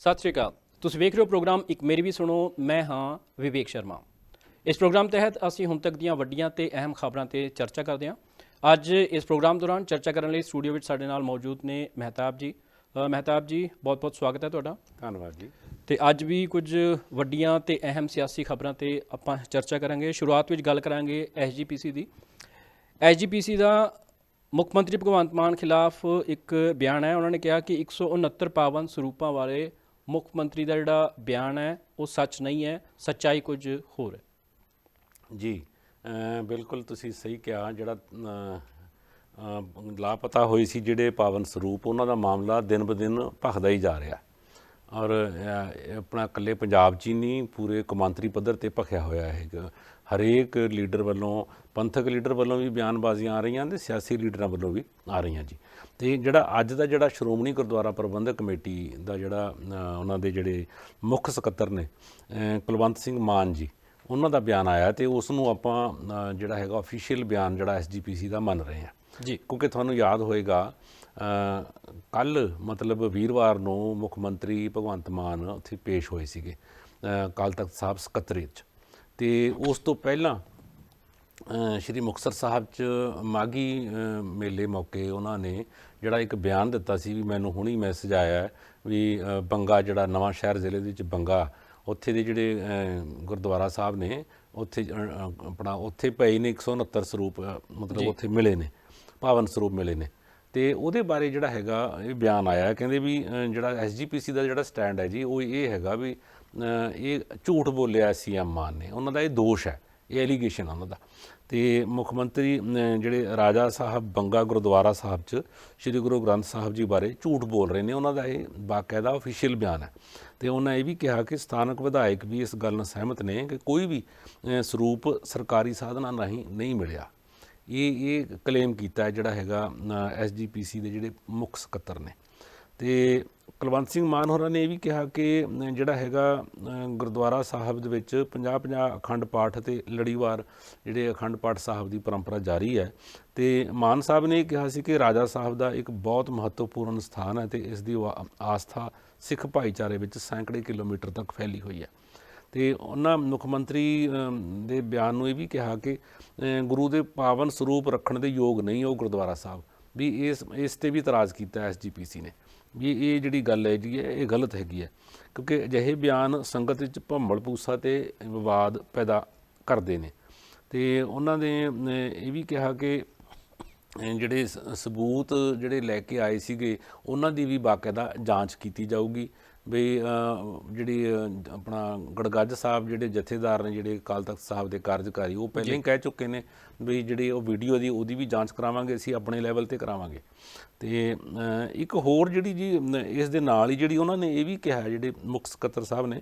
ਸਤਿ ਸ਼੍ਰੀ ਅਕਾਲ। ਤੁਸੀਂ ਵੇਖ ਰਹੇ ਹੋ ਪ੍ਰੋਗਰਾਮ ਇੱਕ ਮੇਰੀ ਵੀ ਸੁਣੋ ਮੈਂ ਹਾਂ ਵਿਵੇਕ ਸ਼ਰਮਾ। ਇਸ ਪ੍ਰੋਗਰਾਮ ਤਹਿਤ ਅਸੀਂ ਹੁਣ ਤੱਕ ਦੀਆਂ ਵੱਡੀਆਂ ਤੇ ਅਹਿਮ ਖਬਰਾਂ ਤੇ ਚਰਚਾ ਕਰਦੇ ਹਾਂ। ਅੱਜ ਇਸ ਪ੍ਰੋਗਰਾਮ ਦੌਰਾਨ ਚਰਚਾ ਕਰਨ ਲਈ ਸਟੂਡੀਓ ਵਿੱਚ ਸਾਡੇ ਨਾਲ ਮੌਜੂਦ ਨੇ ਮਹਿਤਾਬ ਜੀ। ਮਹਿਤਾਬ ਜੀ ਬਹੁਤ-ਬਹੁਤ ਸਵਾਗਤ ਹੈ ਤੁਹਾਡਾ। ਧੰਨਵਾਦ ਜੀ। ਤੇ ਅੱਜ ਵੀ ਕੁਝ ਵੱਡੀਆਂ ਤੇ ਅਹਿਮ ਸਿਆਸੀ ਖਬਰਾਂ ਤੇ ਆਪਾਂ ਚਰਚਾ ਕਰਾਂਗੇ। ਸ਼ੁਰੂਆਤ ਵਿੱਚ ਗੱਲ ਕਰਾਂਗੇ ਐਸਜੀਪੀਸੀ ਦੀ। ਐਸਜੀਪੀਸੀ ਦਾ ਮੁੱਖ ਮੰਤਰੀ ਭਗਵੰਤ ਮਾਨ ਖਿਲਾਫ ਇੱਕ ਬਿਆਨ ਹੈ। ਉਹਨਾਂ ਨੇ ਕਿਹਾ ਕਿ 169 ਪਾਵਨ ਸਰੂਪਾਂ ਵਾਲੇ ਮੁੱਖ ਮੰਤਰੀ ਦਾ ਜਿਹੜਾ ਬਿਆਨ ਹੈ, ਉਹ ਸੱਚ ਨਹੀਂ ਹੈ, ਸੱਚਾਈ ਕੁਝ ਹੋਰ ਹੈ। ਜੀ ਬਿਲਕੁਲ ਤੁਸੀਂ ਸਹੀ ਕਿਹਾ, ਜਿਹੜਾ ਲਾਪਤਾ ਹੋਈ ਸੀ ਜਿਹੜੇ ਪਾਵਨ ਸਰੂਪ, ਉਹਨਾਂ ਦਾ ਮਾਮਲਾ ਦਿਨ ਬ ਦਿਨ ਭਖਦਾ ਹੀ ਜਾ ਰਿਹਾ। ਔਰ ਆਪਣਾ ਇਕੱਲੇ ਪੰਜਾਬ 'ਚ ਹੀ ਨਹੀਂ, ਪੂਰੇ ਕੌਮਾਂਤਰੀ ਪੱਧਰ ਤੇ ਭਖਿਆ ਹੋਇਆ ਹੈ ਹਰੇਕ ਲੀਡਰ ਵੱਲੋਂ ਪੰਥਕ ਲੀਡਰ ਵੱਲੋਂ ਵੀ ਬਿਆਨਬਾਜ਼ੀਆਂ ਆ ਰਹੀਆਂ ਤੇ ਸਿਆਸੀ ਲੀਡਰਾਂ ਵੱਲੋਂ ਵੀ ਆ ਰਹੀਆਂ ਜੀ। ਤੇ ਜਿਹੜਾ ਅੱਜ ਦਾ ਜਿਹੜਾ ਸ਼੍ਰੋਮਣੀ ਗੁਰਦੁਆਰਾ ਪ੍ਰਬੰਧਕ ਕਮੇਟੀ ਦਾ ਜਿਹੜਾ ਉਹਨਾਂ ਦੇ ਜਿਹੜੇ ਮੁੱਖ ਸਕੱਤਰ ਨੇ ਕੁਲਵੰਤ ਸਿੰਘ ਮਾਨ ਜੀ ਉਹਨਾਂ ਦਾ ਬਿਆਨ ਆਇਆ ਤੇ ਉਸ ਨੂੰ ਆਪਾਂ ਜਿਹੜਾ ਹੈਗਾ ਅਫੀਸ਼ੀਅਲ ਬਿਆਨ ਜਿਹੜਾ ਐਸਜੀਪੀਸੀ ਦਾ ਮੰਨ ਰਹੇ ਹਾਂ। ਜੀ। ਕਿਉਂਕਿ ਤੁਹਾਨੂੰ ਯਾਦ ਹੋਏਗਾ ਕੱਲ ਮਤਲਬ ਵੀਰਵਾਰ ਨੂੰ ਮੁੱਖ ਮੰਤਰੀ ਭਗਵੰਤ ਮਾਨ ਉੱਥੇ ਪੇਸ਼ ਹੋਏ ਸੀਗੇ ਕੱਲ ਤੱਕ ਸਾਹਿਬ ਸਕੱਤਰੇਤ 'ਚ। ਤੇ ਉਸ ਤੋਂ ਪਹਿਲਾਂ ਸ਼੍ਰੀ ਮੁਕਤਸਰ ਸਾਹਿਬ ਚ ਮਾਗੀ ਮੇਲੇ ਮੌਕੇ ਉਹਨਾਂ ਨੇ ਜਿਹੜਾ ਇੱਕ ਬਿਆਨ ਦਿੱਤਾ ਸੀ ਵੀ ਮੈਨੂੰ ਹੁਣੀ ਮੈਸੇਜ ਆਇਆ ਵੀ ਬੰਗਾ ਜਿਹੜਾ ਨਵਾਂ ਸ਼ਹਿਰ ਜ਼ਿਲ੍ਹੇ ਦੇ ਵਿੱਚ ਬੰਗਾ ਉੱਥੇ ਦੇ ਜਿਹੜੇ ਗੁਰਦੁਆਰਾ ਸਾਹਿਬ ਨੇ ਉੱਥੇ ਆਪਣਾ ਉੱਥੇ ਪਏ ਨੇ 169 ਸਰੂਪ ਮਤਲਬ ਉੱਥੇ ਮਿਲੇ ਨੇ ਪਾਵਨ ਸਰੂਪ ਮਿਲੇ ਨੇ ਤੇ ਉਹਦੇ ਬਾਰੇ ਜਿਹੜਾ ਹੈਗਾ ਇਹ ਬਿਆਨ ਆਇਆ। ਕਹਿੰਦੇ ਵੀ ਜਿਹੜਾ ਐਸਜੀਪੀਸੀ ਦਾ ਜਿਹੜਾ ਸਟੈਂਡ ਹੈ ਜੀ ਉਹ ਇਹ ਹੈਗਾ ਵੀ ਇਹ ਝੂਠ ਬੋਲਿਆ ਸੀਐਮ ਮਾਨ ਨੇ। ਉਹਨਾਂ ਦਾ ਇਹ ਦੋਸ਼ ਹੈ, ਇਹ ਐਲੀਗੇਸ਼ਨ ਉਹਨਾਂ ਦਾ। ਤੇ ਮੁੱਖ ਮੰਤਰੀ ਜਿਹੜੇ ਰਾਜਾ ਸਾਹਿਬ, ਬੰਗਾ ਗੁਰਦੁਆਰਾ ਸਾਹਿਬ ਚ, ਸ੍ਰੀ ਗੁਰੂ ਗ੍ਰੰਥ ਸਾਹਿਬ ਜੀ ਬਾਰੇ ਝੂਠ ਬੋਲ ਰਹੇ ਨੇ। ਉਹਨਾਂ ਦਾ ਇਹ ਬਾਕਾਇਦਾ ਅਫੀਸ਼ੀਅਲ ਬਿਆਨ ਹੈ। ਤੇ ਉਹਨਾਂ ਇਹ ਵੀ ਕਿਹਾ ਕਿ ਸਥਾਨਕ ਵਿਧਾਇਕ ਵੀ ਇਸ ਗੱਲ ਨਾਲ ਸਹਿਮਤ ਨੇ ਕਿ ਕੋਈ ਵੀ ਸਰੂਪ ਸਰਕਾਰੀ ਸਾਧਨਾਂ ਰਾਹੀਂ ਨਹੀਂ ਮਿਲਿਆ। ਇਹ ਇਹ ਕਲੇਮ ਕੀਤਾ ਜਿਹੜਾ ਹੈਗਾ ਐਸਜੀਪੀਸੀ ਦੇ ਜਿਹੜੇ ਮੁੱਖ ਸਕੱਤਰ ਨੇ। ਤੇ ਕੁਲਵੰਤ ਸਿੰਘ ਮਾਨ ਹੋਰਾਂ ਨੇ ਇਹ ਵੀ ਕਿਹਾ ਕਿ ਜਿਹੜਾ ਹੈਗਾ ਗੁਰਦੁਆਰਾ ਸਾਹਿਬ ਦੇ ਵਿੱਚ 50-50 ਅਖੰਡ ਪਾਠ ਤੇ ਲੜੀਵਾਰ ਜਿਹੜੇ ਅਖੰਡ ਪਾਠ ਸਾਹਿਬ ਦੀ ਪਰੰਪਰਾ ਜਾਰੀ ਹੈ। ਤੇ ਮਾਨ ਸਾਹਿਬ ਨੇ ਇਹ ਕਿਹਾ ਸੀ ਕਿ ਰਾਜਾ ਸਾਹਿਬ ਦਾ ਇੱਕ ਬਹੁਤ ਮਹੱਤਵਪੂਰਨ ਸਥਾਨ ਹੈ ਤੇ ਇਸ ਦੀ ਵਾ- ਆਸਥਾ ਸਿੱਖ ਭਾਈਚਾਰੇ ਵਿੱਚ ਸੈਂਕੜੇ ਕਿਲੋਮੀਟਰ ਤੱਕ ਫੈਲੀ ਹੋਈ ਹੈ। ਤੇ ਉਹਨਾਂ ਮੁੱਖ ਮੰਤਰੀ ਦੇ ਬਿਆਨ ਨੂੰ ਇਹ ਵੀ ਕਿਹਾ ਕਿ ਗੁਰੂ ਦੇ ਪਾਵਨ ਸਰੂਪ ਰੱਖਣ ਦੇ ਯੋਗ ਨਹੀਂ ਉਹ ਗੁਰਦੁਆਰਾ ਸਾਹਿਬ। ਵੀ ਇਸ ਇਸ ਤੇ ਵੀ ਇਤਰਾਜ਼ ਕੀਤਾ ਐਸਜੀਪੀਸੀ ਨੇ ਵੀ ਇਹ ਜਿਹੜੀ ਗੱਲ ਹੈ ਜੀ, ਇਹ ਗਲਤ ਹੈਗੀ ਹੈ। ਕਿਉਂਕਿ ਅਜਿਹੇ ਬਿਆਨ ਸੰਗਤ ਵਿੱਚ ਭੰਬਲ ਪੂਸਾ ਤੇ ਵਿਵਾਦ ਪੈਦਾ ਕਰਦੇ ਨੇ। ਤੇ ਉਹਨਾਂ ਨੇ ਇਹ ਵੀ ਕਿਹਾ ਕਿ ਜਿਹੜੇ ਸ- ਸਬੂਤ ਜਿਹੜੇ ਲੈ ਕੇ ਆਏ ਸੀਗੇ, ਉਹਨਾਂ ਦੀ ਵੀ ਬਾਕਾਇਦਾ ਜਾਂਚ ਕੀਤੀ ਜਾਊਗੀ। ਵੀ ਜਿਹੜੀ ਆਪਣਾ ਗੜਗੱਜ ਸਾਹਿਬ ਜਿਹੜੇ ਜਥੇਦਾਰ ਨੇ ਜਿਹੜੇ ਅਕਾਲ ਤਖਤ ਸਾਹਿਬ ਦੇ ਕਾਰਜਕਾਰੀ ਉਹ ਪਹਿਲਾਂ ਹੀ ਕਹਿ ਚੁੱਕੇ ਨੇ ਵੀ ਜਿਹੜੀ ਉਹ ਵੀਡੀਓ ਦੀ ਉਹਦੀ ਵੀ ਜਾਂਚ ਕਰਾਵਾਂਗੇ ਅਸੀਂ ਆਪਣੇ ਲੈਵਲ ਤੇ ਕਰਾਵਾਂਗੇ। ਤੇ ਇੱਕ ਹੋਰ ਜਿਹੜੀ ਜੀ ਇਸ ਦੇ ਨਾਲ ਹੀ ਜਿਹੜੀ ਉਹਨਾਂ ਨੇ ਇਹ ਵੀ ਕਿਹਾ ਜਿਹੜੇ ਮੁੱਖ ਸਕੱਤਰ ਸਾਹਿਬ ਨੇ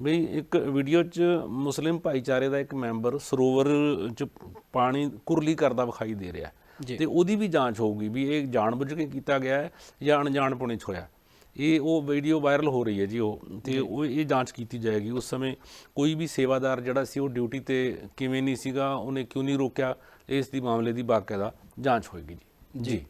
ਵੀ ਇੱਕ ਵੀਡੀਓ 'ਚ ਮੁਸਲਿਮ ਭਾਈਚਾਰੇ ਦਾ ਇੱਕ ਮੈਂਬਰ ਸਰੋਵਰ 'ਚ ਪਾਣੀ ਕੁਰਲੀ ਕਰਦਾ ਵਿਖਾਈ ਦੇ ਰਿਹਾ। ਤੇ ਉਹਦੀ ਵੀ ਜਾਂਚ ਹੋਊਗੀ ਵੀ ਇਹ ਜਾਣਬੁੱਝ ਕੇ ਕੀਤਾ ਗਿਆ ਹੈ ਜਾਂ ਅਣਜਾਣਪੁਣੇ 'ਚ ਹੋਇਆ। ਇਹ ਉਹ ਵੀਡੀਓ ਵਾਇਰਲ ਹੋ ਰਹੀ ਹੈ ਜੀ ਉਹ। ਤੇ ਉਹ ਇਹ ਜਾਂਚ ਕੀਤੀ ਜਾਏਗੀ। ਉਸ ਸਮੇਂ ਕੋਈ ਵੀ ਸੇਵਾਦਾਰ ਜਿਹੜਾ ਸੀ ਉਹ ਡਿਊਟੀ ਤੇ ਕਿਵੇਂ ਨਹੀਂ ਸੀਗਾ ਉਹਨੇ ਕਿਉਂ ਨਹੀਂ ਰੋਕਿਆ ਇਸ ਦੀ ਮਾਮਲੇ ਦੀ ਬਾਕਾਇਦਾ ਜਾਂਚ ਹੋਏਗੀ ਜੀ। ਜੀ।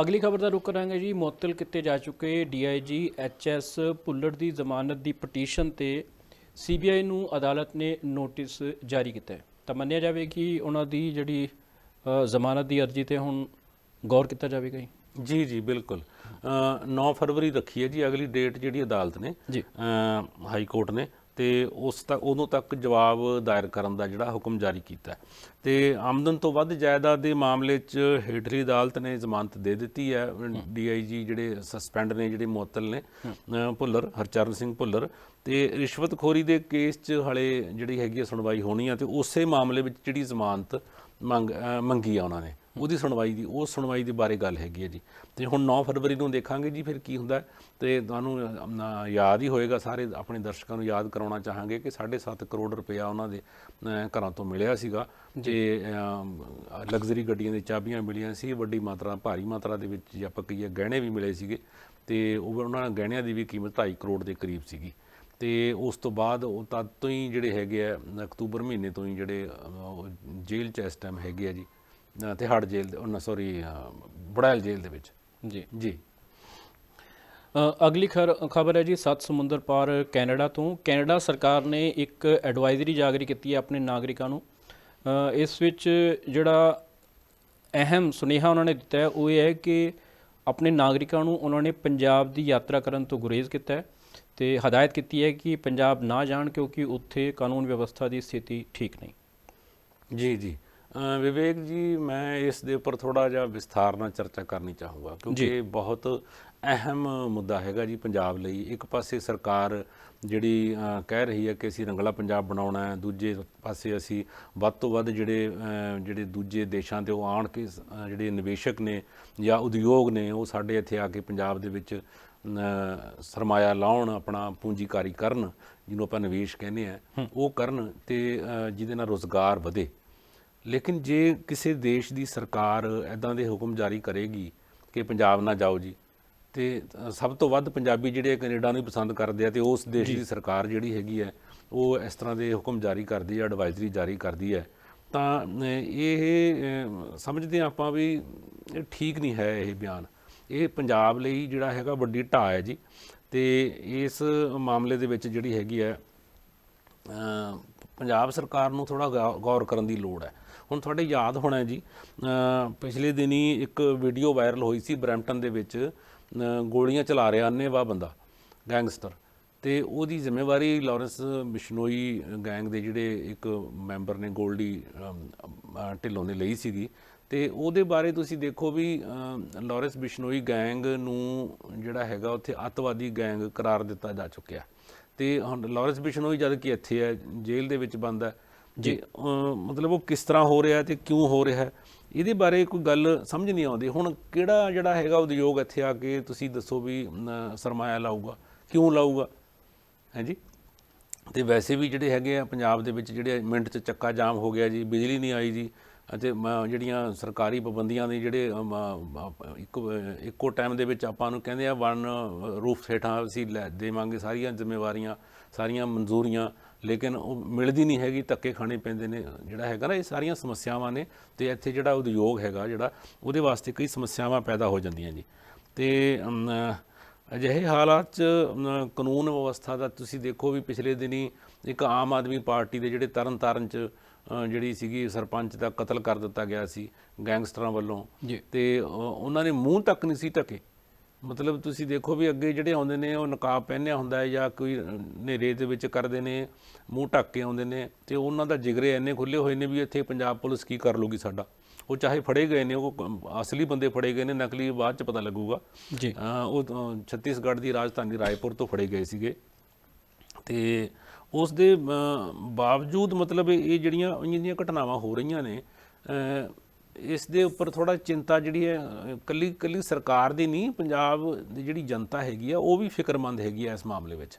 ਅਗਲੀ ਖਬਰ ਦਾ ਰੁਕ ਕਰਾਂਗੇ ਜੀ। ਮੁਅੱਤਲ ਕੀਤੇ ਜਾ ਚੁੱਕੇ ਡੀਆਈਜੀ ਐਚਐਸ ਭੁੱਲਰ ਦੀ ਜ਼ਮਾਨਤ ਦੀ ਪਟੀਸ਼ਨ ਤੇ ਸੀਬੀਆਈ ਨੂੰ ਅਦਾਲਤ ਨੇ ਨੋਟਿਸ ਜਾਰੀ ਕੀਤਾ ਹੈ। ਤਾਂ ਮੰਨਿਆ ਜਾਵੇ ਕਿ ਉਹਨਾਂ ਦੀ ਜਿਹੜੀ ਜ਼ਮਾਨਤ ਦੀ ਅਰਜ਼ੀ ਤੇ ਹੁਣ ਗੌਰ ਕੀਤਾ ਜਾਵੇਗਾ ਜੀ। ਜੀ ਜੀ ਬਿਲਕੁਲ। ਅ, 9 ਫਰਵਰੀ ਰੱਖੀ ਹੈ ਜੀ ਅਗਲੀ ਡੇਟ ਜਿਹੜੀ ਅਦਾਲਤ ਨੇ। ਹਾਈ ਕੋਰਟ ਨੇ ਤੇ ਉਸ ਤੱਕ ਉਦੋਂ ਤੱਕ ਜਵਾਬ ਦਾਇਰ ਕਰਨ ਦਾ ਜਿਹੜਾ ਹੁਕਮ ਜਾਰੀ ਕੀਤਾ। ਤੇ ਆਮਦਨ ਤੋਂ ਵੱਧ ਜਾਇਦਾਦ ਦੇ ਮਾਮਲੇ 'ਚ ਹੇਠਲੀ ਅਦਾਲਤ ਨੇ ਜ਼ਮਾਨਤ ਦੇ ਦਿੱਤੀ ਹੈ। ਡੀਆਈਜੀ ਜਿਹੜੇ ਸਸਪੈਂਡ ਨੇ ਜਿਹੜੇ ਮੁਅੱਤਲ ਨੇ ਭੁੱਲਰ ਹਰਚਰਨ ਸਿੰਘ ਭੁੱਲਰ। ਤੇ ਰਿਸ਼ਵਤਖੋਰੀ ਦੇ ਕੇਸ 'ਚ ਹਲੇ ਜਿਹੜੀ ਹੈਗੀ ਸੁਣਵਾਈ ਹੋਣੀ ਆ ਤੇ ਉਸੇ ਮਾਮਲੇ ਵਿੱਚ ਜਿਹੜੀ ਜ਼ਮਾਨਤ ਮੰਗ ਮੰਗੀ ਆ ਉਹਨਾਂ ਨੇ। ਉਹਦੀ ਸੁਣਵਾਈ ਦੀ ਉਹ ਸੁਣਵਾਈ ਦੇ ਬਾਰੇ ਗੱਲ ਹੈਗੀ ਹੈ ਜੀ। ਤੇ ਹੁਣ 9 ਫਰਵਰੀ ਨੂੰ ਦੇਖਾਂਗੇ ਜੀ ਫਿਰ ਕੀ ਹੁੰਦਾ। ਤੇ ਤੁਹਾਨੂੰ ਯਾਦ ਹੀ ਹੋਏਗਾ ਸਾਰੇ ਆਪਣੇ ਦਰਸ਼ਕਾਂ ਨੂੰ ਯਾਦ ਕਰਾਉਣਾ ਚਾਹਾਂਗੇ ਕਿ 7.5 ਕਰੋੜ ਰੁਪਇਆ ਉਹਨਾਂ ਦੇ ਘਰਾਂ ਤੋਂ ਮਿਲਿਆ ਸੀਗਾ। ਤੇ ਲਗਜ਼ਰੀ ਗੱਡੀਆਂ ਦੀ ਚਾਬੀਆਂ ਮਿਲੀਆਂ ਸੀ ਵੱਡੀ ਮਾਤਰਾ ਭਾਰੀ ਮਾਤਰਾ ਦੇ ਵਿੱਚ ਜੇ ਆਪਾਂ ਕਹੀਏ ਗਹਿਣੇ ਵੀ ਮਿਲੇ ਸੀਗੇ। ਤੇ ਉਹ ਉਹਨਾਂ ਗਹਿਣਿਆਂ ਦੀ ਵੀ ਕੀਮਤ 2.5 ਕਰੋੜ ਦੇ ਕਰੀਬ ਸੀਗੀ। ਤੇ ਉਸ ਤੋਂ ਬਾਅਦ ਉਹ ਤਦ ਤੋਂ ਹੀ ਜਿਹੜੇ ਹੈਗੇ ਆ ਅਕਤੂਬਰ ਮਹੀਨੇ ਤੋਂ ਹੀ ਜਿਹੜੇ ਜੇਲ੍ਹ 'ਚ ਇਸ ਟਾਈਮ ਹੈਗੇ ਆ ਜੀ। ਤਿਹਾੜ ਜੇਲ੍ਹ ਦੇ ਉਹਨਾਂ ਸੌਰੀ ਬੜੈਲ ਜੇਲ੍ਹ ਦੇ ਵਿੱਚ। ਜੀ। ਜੀ। ਅਗਲੀ ਖਬਰ ਹੈ ਜੀ ਸੱਤ ਸਮੁੰਦਰ ਪਾਰ ਕੈਨੇਡਾ ਤੋਂ। ਕੈਨੇਡਾ ਸਰਕਾਰ ਨੇ ਇੱਕ ਐਡਵਾਈਜ਼ਰੀ ਜਾਰੀ ਕੀਤੀ ਹੈ ਆਪਣੇ ਨਾਗਰਿਕਾਂ ਨੂੰ। ਇਸ ਵਿੱਚ ਜਿਹੜਾ ਅਹਿਮ ਸੁਨੇਹਾ ਉਹਨਾਂ ਨੇ ਦਿੱਤਾ ਹੈ ਉਹ ਇਹ ਹੈ ਕਿ ਆਪਣੇ ਨਾਗਰਿਕਾਂ ਨੂੰ ਉਹਨਾਂ ਨੇ ਪੰਜਾਬ ਦੀ ਯਾਤਰਾ ਕਰਨ ਤੋਂ ਗੁਰੇਜ਼ ਕੀਤਾ ਹੈ ਤੇ ਹਦਾਇਤ ਕੀਤੀ ਹੈ ਕਿ ਪੰਜਾਬ ਨਾ ਜਾਣ ਕਿਉਂਕਿ ਉੱਥੇ ਕਾਨੂੰਨ ਵਿਵਸਥਾ ਦੀ ਸਥਿਤੀ ਠੀਕ ਨਹੀਂ। ਜੀ ਜੀ। ਵਿਵੇਕ ਜੀ ਮੈਂ ਇਸ ਦੇ ਉੱਪਰ ਥੋੜਾ ਜਿਹਾ ਵਿਸਥਾਰ ਨਾਲ ਚਰਚਾ ਕਰਨੀ ਚਾਹੂੰਗਾ ਕਿਉਂਕਿ ਇਹ ਬਹੁਤ ਅਹਿਮ ਮੁੱਦਾ ਹੈਗਾ ਜੀ ਪੰਜਾਬ ਲਈ। ਇੱਕ ਪਾਸੇ ਸਰਕਾਰ ਜਿਹੜੀ ਕਹਿ ਰਹੀ ਹੈ ਕਿ ਅਸੀਂ ਰੰਗਲਾ ਪੰਜਾਬ ਬਣਾਉਣਾ ਹੈ ਦੂਜੇ ਪਾਸੇ ਅਸੀਂ ਵੱਧ ਤੋਂ ਵੱਧ ਜਿਹੜੇ ਜਿਹੜੇ ਦੂਜੇ ਦੇਸ਼ਾਂ ਤੇ ਉਹ ਆਣ ਕੇ ਜਿਹੜੇ ਨਿਵੇਸ਼ਕ ਨੇ ਜਾਂ ਉਦਯੋਗ ਨੇ ਉਹ ਸਾਡੇ ਇੱਥੇ ਆ ਕੇ ਪੰਜਾਬ ਦੇ ਵਿੱਚ ਸਰਮਾਇਆ ਲਾਉਣ ਆਪਣਾ ਪੂੰਜੀਕਾਰੀ ਕਰਨ ਜਿਹਨੂੰ ਆਪਾਂ ਨਿਵੇਸ਼ ਕਹਿੰਦੇ ਆ ਉਹ ਕਰਨ ਤੇ ਜਿਹਦੇ ਨਾਲ ਰੋਜ਼ਗਾਰ ਵਧੇ। ਲੇਕਿਨ ਜੇ ਕਿਸੇ ਦੇਸ਼ ਦੀ ਸਰਕਾਰ ਐਦਾਂ ਦੇ ਹੁਕਮ ਜਾਰੀ ਕਰੇਗੀ ਕਿ ਪੰਜਾਬ ਨਾ ਜਾਓ ਜੀ ਤੇ ਸਭ ਤੋਂ ਵੱਧ ਪੰਜਾਬੀ ਜਿਹੜੇ ਕੈਨੇਡਾ ਨੂੰ ਪਸੰਦ ਕਰਦੇ ਆ ਤੇ ਉਸ ਦੇਸ਼ ਦੀ ਸਰਕਾਰ ਜਿਹੜੀ ਹੈਗੀ ਹੈ ਉਹ ਇਸ ਤਰ੍ਹਾਂ ਦੇ ਹੁਕਮ ਜਾਰੀ ਕਰਦੀ ਹੈ ਐਡਵਾਈਜ਼ਰੀ ਜਾਰੀ ਕਰਦੀ ਹੈ। ਤਾਂ ਇਹ ਸਮਝਦੇ ਆਪਾਂ ਵੀ ਇਹ ਠੀਕ ਨਹੀਂ ਹੈ ਇਹ ਬਿਆਨ। ਇਹ ਪੰਜਾਬ ਲਈ ਜਿਹੜਾ ਹੈਗਾ ਵੱਡੀ ਢਾਹ ਹੈ ਜੀ ਤੇ ਇਸ ਮਾਮਲੇ ਦੇ ਵਿੱਚ ਜਿਹੜੀ ਹੈਗੀ ਹੈ ਪੰਜਾਬ ਸਰਕਾਰ ਨੂੰ ਥੋੜਾ ਗੌਰ ਕਰਨ ਦੀ ਲੋੜ ਹੈ। ਹੁਣ ਤੁਹਾਡੇ ਯਾਦ ਹੋਣਾ ਜੀ ਪਿਛਲੇ ਦਿਨੀ ਇੱਕ ਵੀਡੀਓ ਵਾਇਰਲ ਹੋਈ ਸੀ ਬਰੈਂਪਟਨ ਦੇ ਵਿੱਚ ਗੋਲੀਆਂ ਚਲਾ ਰਿਹਾ ਅੰਨੇਵਾਹ ਬੰਦਾ ਗੈਂਗਸਟਰ। ਤੇ ਉਹਦੀ ਜ਼ਿੰਮੇਵਾਰੀ ਲਾਰੈਂਸ ਬਿਸ਼ਨੋਈ ਗੈਂਗ ਦੇ ਜਿਹੜੇ ਇੱਕ ਮੈਂਬਰ ਨੇ ਗੋਲਡੀ ਢਿੱਲੋਂ ਨੇ ਲਈ ਸੀਗੀ। ਤੇ ਉਹਦੇ ਬਾਰੇ ਤੁਸੀਂ ਦੇਖੋ ਵੀ ਅ, ਲਾਰੈਂਸ ਬਿਸ਼ਨੋਈ ਗੈਂਗ ਨੂੰ ਜਿਹੜਾ ਹੈਗਾ ਉੱਥੇ ਅੱਤਵਾਦੀ ਗੈਂਗ ਕਰਾਰ ਦਿੱਤਾ ਜਾ ਚੁੱਕਿਆ। ਤੇ ਹੁਣ ਲਾਰੈਂਸ ਬਿਸ਼ਨੋਈ ਜਦ ਕਿ ਇੱਥੇ ਹੈ ਜੇਲ੍ਹ ਦੇ ਵਿੱਚ ਬੰਦ ਹੈ ਜੀ। ਮਤਲਬ ਉਹ ਕਿਸ ਤਰ੍ਹਾਂ ਹੋ ਰਿਹਾ ਹੈ ਤੇ ਕਿਉਂ ਹੋ ਰਿਹਾ ਇਹਦੇ ਬਾਰੇ ਕੋਈ ਗੱਲ ਸਮਝ ਨਹੀਂ ਆਉਂਦੀ। ਹੁਣ ਕਿਹੜਾ ਜਿਹੜਾ ਹੈਗਾ ਉਦਯੋਗ ਇੱਥੇ ਆ ਕੇ ਤੁਸੀਂ ਦੱਸੋ ਵੀ ਸਰਮਾਇਆ ਲਾਊਗਾ, ਕਿਉਂ ਲਾਊਗਾ? ਹੈ ਜੀ? ਤੇ ਵੈਸੇ ਵੀ ਜਿਹੜੇ ਹੈਗੇ ਆ ਪੰਜਾਬ ਦੇ ਵਿੱਚ ਜਿਹੜੇ ਮਿੰਟ 'ਚ ਚੱਕਾ ਜਾਮ ਹੋ ਗਿਆ ਜੀ, ਬਿਜਲੀ ਨਹੀਂ ਆਈ ਜੀ, ਅਤੇ ਮ- ਜਿਹੜੀਆਂ ਸਰਕਾਰੀ ਪਾਬੰਦੀਆਂ ਦੇ ਜਿਹੜੇ ਇੱਕੋ ਇੱਕੋ ਟਾਈਮ ਦੇ ਵਿੱਚ ਆਪਾਂ ਨੂੰ ਕਹਿੰਦੇ ਆ ਵਨ ਰੂਫ ਹੇਠਾਂ ਅਸੀਂ ਲੈ, ਦੇਵਾਂਗੇ ਸਾਰੀਆਂ ਜ਼ਿੰਮੇਵਾਰੀਆਂ, ਸਾਰੀਆਂ ਮਨਜ਼ੂਰੀਆਂ ਲੇਕਿਨ ਉਹ ਮਿਲਦੀ ਨਹੀਂ ਹੈਗੀ ਧੱਕੇ ਖਾਣੇ ਪੈਂਦੇ ਨੇ ਜਿਹੜਾ ਹੈਗਾ ਨਾ ਇਹ ਸਾਰੀਆਂ ਸਮੱਸਿਆਵਾਂ ਨੇ ਤੇ ਇੱਥੇ ਜਿਹੜਾ ਉਦਯੋਗ ਹੈਗਾ ਜਿਹੜਾ ਉਹਦੇ ਵਾਸਤੇ ਕਈ ਸਮੱਸਿਆਵਾਂ ਪੈਦਾ ਹੋ ਜਾਂਦੀਆਂ ਜੀ। ਤੇ ਅਜਿਹੇ ਹਾਲਾਤ 'ਚ ਕਾਨੂੰਨ ਵਿਵਸਥਾ ਦਾ ਤੁਸੀਂ ਦੇਖੋ ਵੀ ਪਿਛਲੇ ਦਿਨੀ ਇੱਕ ਆਮ ਆਦਮੀ ਪਾਰਟੀ ਦੇ ਜਿਹੜੇ ਤਰਨ ਤਾਰਨ 'ਚ ਜਿਹੜੀ ਸੀਗੀ ਸਰਪੰਚ ਦਾ ਕਤਲ ਕਰ ਦਿੱਤਾ ਗਿਆ ਸੀ ਗੈਂਗਸਟਰਾਂ ਵੱਲੋਂ ਜੀ। ਤੇ ਉਹਨਾਂ ਨੇ ਮੂੰਹ ਤੱਕ ਨਹੀਂ ਸੀ ਢਕੇ। ਮਤਲਬ ਤੁਸੀਂ ਦੇਖੋ ਵੀ ਅੱਗੇ ਜਿਹੜੇ ਆਉਂਦੇ ਨੇ ਉਹ ਨਕਾਬ ਪਹਿਨਿਆ ਹੁੰਦਾ ਹੈ ਜਾਂ ਕੋਈ ਅ, ਹਨੇਰੇ ਦੇ ਵਿੱਚ ਕਰਦੇ ਨੇ ਮੂੰਹ ਢੱਕ ਕੇ ਆਉਂਦੇ ਨੇ ਤੇ ਉਹਨਾਂ ਦਾ ਜਿਗਰੇ ਇੰਨੇ ਖੁੱਲੇ ਹੋਏ ਨੇ ਵੀ ਇੱਥੇ ਪੰਜਾਬ ਪੁਲਿਸ ਕੀ ਕਰ ਲੂਗੀ ਸਾਡਾ। ਉਹ ਚਾਹੇ ਫੜੇ ਗਏ ਨੇ ਉਹ ਅਸਲੀ ਬੰਦੇ ਫੜੇ ਗਏ ਨੇ ਨਕਲੀ ਬਾਅਦ ਚ ਪਤਾ ਲੱਗੂਗਾ। ਜੀ। ਉਹ ਛੱਤੀਸਗੜ੍ਹ ਦੀ ਰਾਜਧਾਨੀ ਰਾਏਪੁਰ ਤੋਂ ਫੜੇ ਗਏ ਸੀਗੇ। ਤੇ ਉਸ ਦੇ ਬਾਵਜੂਦ ਮਤਲਬ ਇਹ ਜਿਹੜੀਆਂ ਇੰਨੀਆਂ ਘਟਨਾਵਾਂ ਹੋ ਰਹੀਆਂ ਨੇ ਇਸ ਦੇ ਉੱਪਰ ਥੋੜਾ ਚਿੰਤਾ ਜਿਹੜੀ ਹੈ ਅ, ਕੱਲੀ ਕੱਲੀ ਸਰਕਾਰ ਦੀ ਨਹੀਂ ਪੰਜਾਬ ਦੀ ਜਿਹੜੀ ਜਨਤਾ ਹੈਗੀ ਆ ਉਹ ਵੀ ਫਿਕਰਮੰਦ ਹੈਗੀ ਆ ਇਸ ਮਾਮਲੇ ਵਿੱਚ।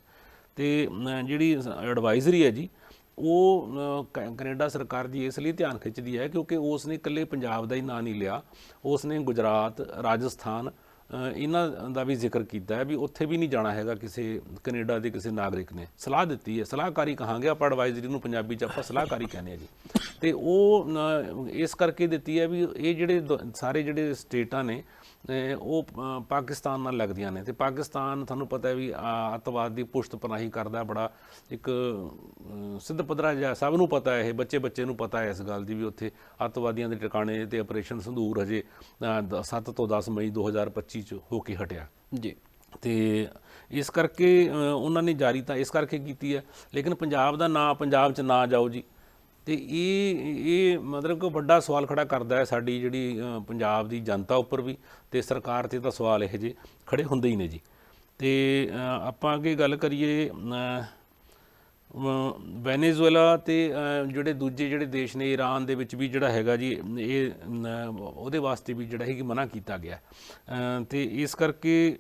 ਤੇ ਜਿਹੜੀ ਐਡਵਾਈਜ਼ਰੀ ਹੈ ਜੀ ਉਹ ਅ, ਕ- ਕੈਨੇਡਾ ਸਰਕਾਰ ਦੀ ਇਸ ਲਈ ਧਿਆਨ ਖਿੱਚਦੀ ਹੈ ਕਿਉਂਕਿ ਉਸ ਨੇ ਇਕੱਲੇ ਪੰਜਾਬ ਦਾ ਹੀ ਨਾਂ ਨਹੀਂ ਲਿਆ। ਉਸ ਨੇ ਗੁਜਰਾਤ ਰਾਜਸਥਾਨ ਇਹਨਾਂ ਦਾ ਵੀ ਜ਼ਿਕਰ ਕੀਤਾ ਹੈ ਵੀ ਉੱਥੇ ਵੀ ਨਹੀਂ ਜਾਣਾ ਹੈਗਾ ਕਿਸੇ ਕੈਨੇਡਾ ਦੇ ਕਿਸੇ ਨਾਗਰਿਕ ਨੇ। ਸਲਾਹ ਦਿੱਤੀ ਹੈ। ਸਲਾਹਕਾਰੀ ਕਹਾਂਗੇ, ਆਪਾਂ ਐਡਵਾਈਜ਼ਰੀ ਨੂੰ ਪੰਜਾਬੀ ਚ ਆਪਾਂ ਸਲਾਹਕਾਰੀ ਕਹਿੰਦੇ ਆ ਜੀ। ਤੇ ਉਹ ਇਸ ਕਰਕੇ ਦਿੱਤੀ ਹੈ ਵੀ ਇਹ ਜਿਹੜੇ ਦ- ਸਾਰੇ ਜਿਹੜੇ ਸਟੇਟਾਂ ਨੇ ਉਹ ਪਾਕਿਸਤਾਨ ਨਾਲ ਲੱਗਦੀਆਂ ਨੇ। ਤੇ ਪਾਕਿਸਤਾਨ ਤੁਹਾਨੂੰ ਪਤਾ ਹੈ ਵੀ ਅੱਤਵਾਦ ਦੀ ਪੁਸ਼ਤ ਪਨਾਹੀ ਕਰਦਾ ਬੜਾ ਇੱਕ ਸਿੱਧ ਪੱਧਰਾ ਜਿਹਾ ਸਭ ਨੂੰ ਪਤਾ ਹੈ। ਇਹ ਬੱਚੇ ਬੱਚੇ ਨੂੰ ਪਤਾ ਹੈ ਇਸ ਗੱਲ ਦੀ ਵੀ ਉੱਥੇ ਅੱਤਵਾਦੀਆਂ ਦੇ ਟਿਕਾਣੇ ਤੇ ਆਪਰੇਸ਼ਨ ਸੰਧੂਰ ਹਜੇ 7 ਤੋਂ 10 ਮਈ 2025 ਚ ਹੋ ਕੇ ਹਟਿਆ। ਜੀ। ਤੇ ਇਸ ਕਰਕੇ ਉਹਨਾਂ ਨੇ ਜਾਰੀ ਤਾਂ ਇਸ ਕਰਕੇ ਕੀਤੀ ਹੈ। ਲੇਕਿਨ ਪੰਜਾਬ ਦਾ ਨਾਂ ਪੰਜਾਬ 'ਚ ਨਾ ਜਾਓ ਜੀ। ਤੇ ਇਹ ਇਹ ਮਤਲਬ ਕਿ ਵੱਡਾ ਸਵਾਲ ਖੜਾ ਕਰਦਾ ਹੈ ਸਾਡੀ ਜਿਹੜੀ ਪੰਜਾਬ ਦੀ ਜਨਤਾ ਉੱਪਰ ਵੀ ਤੇ ਸਰਕਾਰ ਤੇ ਤਾਂ ਸਵਾਲ ਇਹ ਜੇ ਖੜੇ ਹੁੰਦੇ ਹੀ ਨੇ ਜੀ। ਤੇ ਆਪਾਂ ਅੱਗੇ ਗੱਲ ਕਰੀਏ ਵੈਨੇਜ਼ੁਏਲਾ ਤੇ ਜਿਹੜੇ ਦੂਜੇ ਜਿਹੜੇ ਦੇਸ਼ ਨੇ ਈਰਾਨ ਦੇ ਵਿੱਚ ਵੀ ਜਿਹੜਾ ਹੈਗਾ ਜੀ ਇਹ ਉਹਦੇ ਵਾਸਤੇ ਵੀ ਜਿਹੜਾ ਹੈ ਕਿ ਮਨਾ ਕੀਤਾ ਗਿਆ। ਅ, ਤੇ ਇਸ ਕਰਕੇ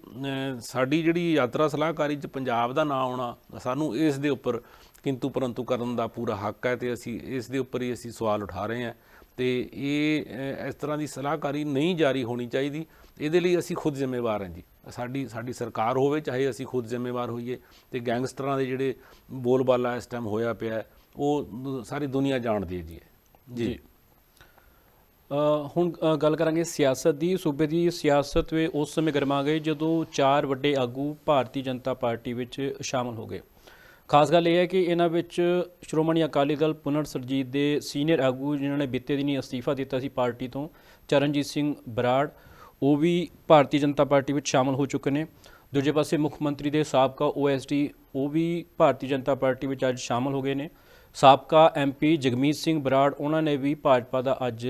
ਸਾਡੀ ਜਿਹੜੀ ਯਾਤਰਾ ਸਲਾਹਕਾਰੀ ਚ ਪੰਜਾਬ ਦਾ ਨਾਂ ਆਉਣਾ ਸਾਨੂੰ ਇਸ ਦੇ ਉੱਪਰ ਕਿੰਤੂ ਪਰੰਤੂ ਕਰਨ ਦਾ ਪੂਰਾ ਹੱਕ ਹੈ ਤੇ ਅਸੀਂ ਇਸ ਦੇ ਉੱਪਰ ਹੀ ਅਸੀਂ ਸਵਾਲ ਉਠਾ ਰਹੇ ਹਾਂ। ਤੇ ਇਹ ਇਸ ਤਰ੍ਹਾਂ ਦੀ ਸਲਾਹਕਾਰੀ ਨਹੀਂ ਜਾਰੀ ਹੋਣੀ ਚਾਹੀਦੀ। ਇਹਦੇ ਲਈ ਅਸੀਂ ਖੁਦ ਜ਼ਿੰਮੇਵਾਰ ਹਾਂ ਜੀ। ਸਾਡੀ ਸਾਡੀ ਸਰਕਾਰ ਹੋਵੇ, ਚਾਹੇ ਅਸੀਂ ਖੁਦ ਜ਼ਿੰਮੇਵਾਰ ਹੋਈਏ, ਤੇ ਗੈਂਗਸਟਰਾਂ ਦੇ ਜਿਹੜੇ ਬੋਲਬਾਲਾ ਇਸ ਟਾਈਮ ਹੋਇਆ ਪਿਆ, ਉਹ ਸਾਰੀ ਦੁਨੀਆ ਜਾਣਦੀ ਹੈ ਜੀ। ਜੀ। ਹੁਣ ਗੱਲ ਕਰਾਂਗੇ ਸਿਆਸਤ ਦੀ। ਸੂਬੇ ਦੀ ਸਿਆਸਤ ਵੇ ਉਸ ਸਮੇਂ ਗਰਮਾ ਗਈ ਜਦੋਂ ਚਾਰ ਵੱਡੇ ਆਗੂ ਭਾਰਤੀ ਜਨਤਾ ਪਾਰਟੀ ਵਿੱਚ ਸ਼ਾਮਲ ਹੋ ਗਏ। ਖਾਸ ਗੱਲ ਇਹ ਹੈ ਕਿ ਇਹਨਾਂ ਵਿੱਚ ਸ਼੍ਰੋਮਣੀ ਅਕਾਲੀ ਦਲ ਪੁਨਰ ਸਰਜੀਤ ਦੇ ਸੀਨੀਅਰ ਆਗੂ ਜਿਨ੍ਹਾਂ ਨੇ ਬੀਤੇ ਦਿਨੀ ਅਸਤੀਫਾ ਦਿੱਤਾ ਸੀ ਪਾਰਟੀ ਤੋਂ, ਚਰਨਜੀਤ ਸਿੰਘ ਬਰਾੜ, ਉਹ ਵੀ ਭਾਰਤੀ ਜਨਤਾ ਪਾਰਟੀ ਵਿੱਚ ਸ਼ਾਮਲ ਹੋ ਚੁੱਕੇ ਨੇ। ਦੂਜੇ ਪਾਸੇ ਮੁੱਖ ਮੰਤਰੀ ਦੇ ਸਾਬਕਾ ਓਐਸਡੀ ਉਹ ਵੀ ਭਾਰਤੀ ਜਨਤਾ ਪਾਰਟੀ ਵਿੱਚ ਅੱਜ ਸ਼ਾਮਲ ਹੋ ਗਏ ਨੇ। ਸਾਬਕਾ ਐਮਪੀ ਜਗਮੀਤ ਸਿੰਘ ਬਰਾੜ, ਉਹਨਾਂ ਨੇ ਵੀ ਭਾਜਪਾ ਦਾ ਅੱਜ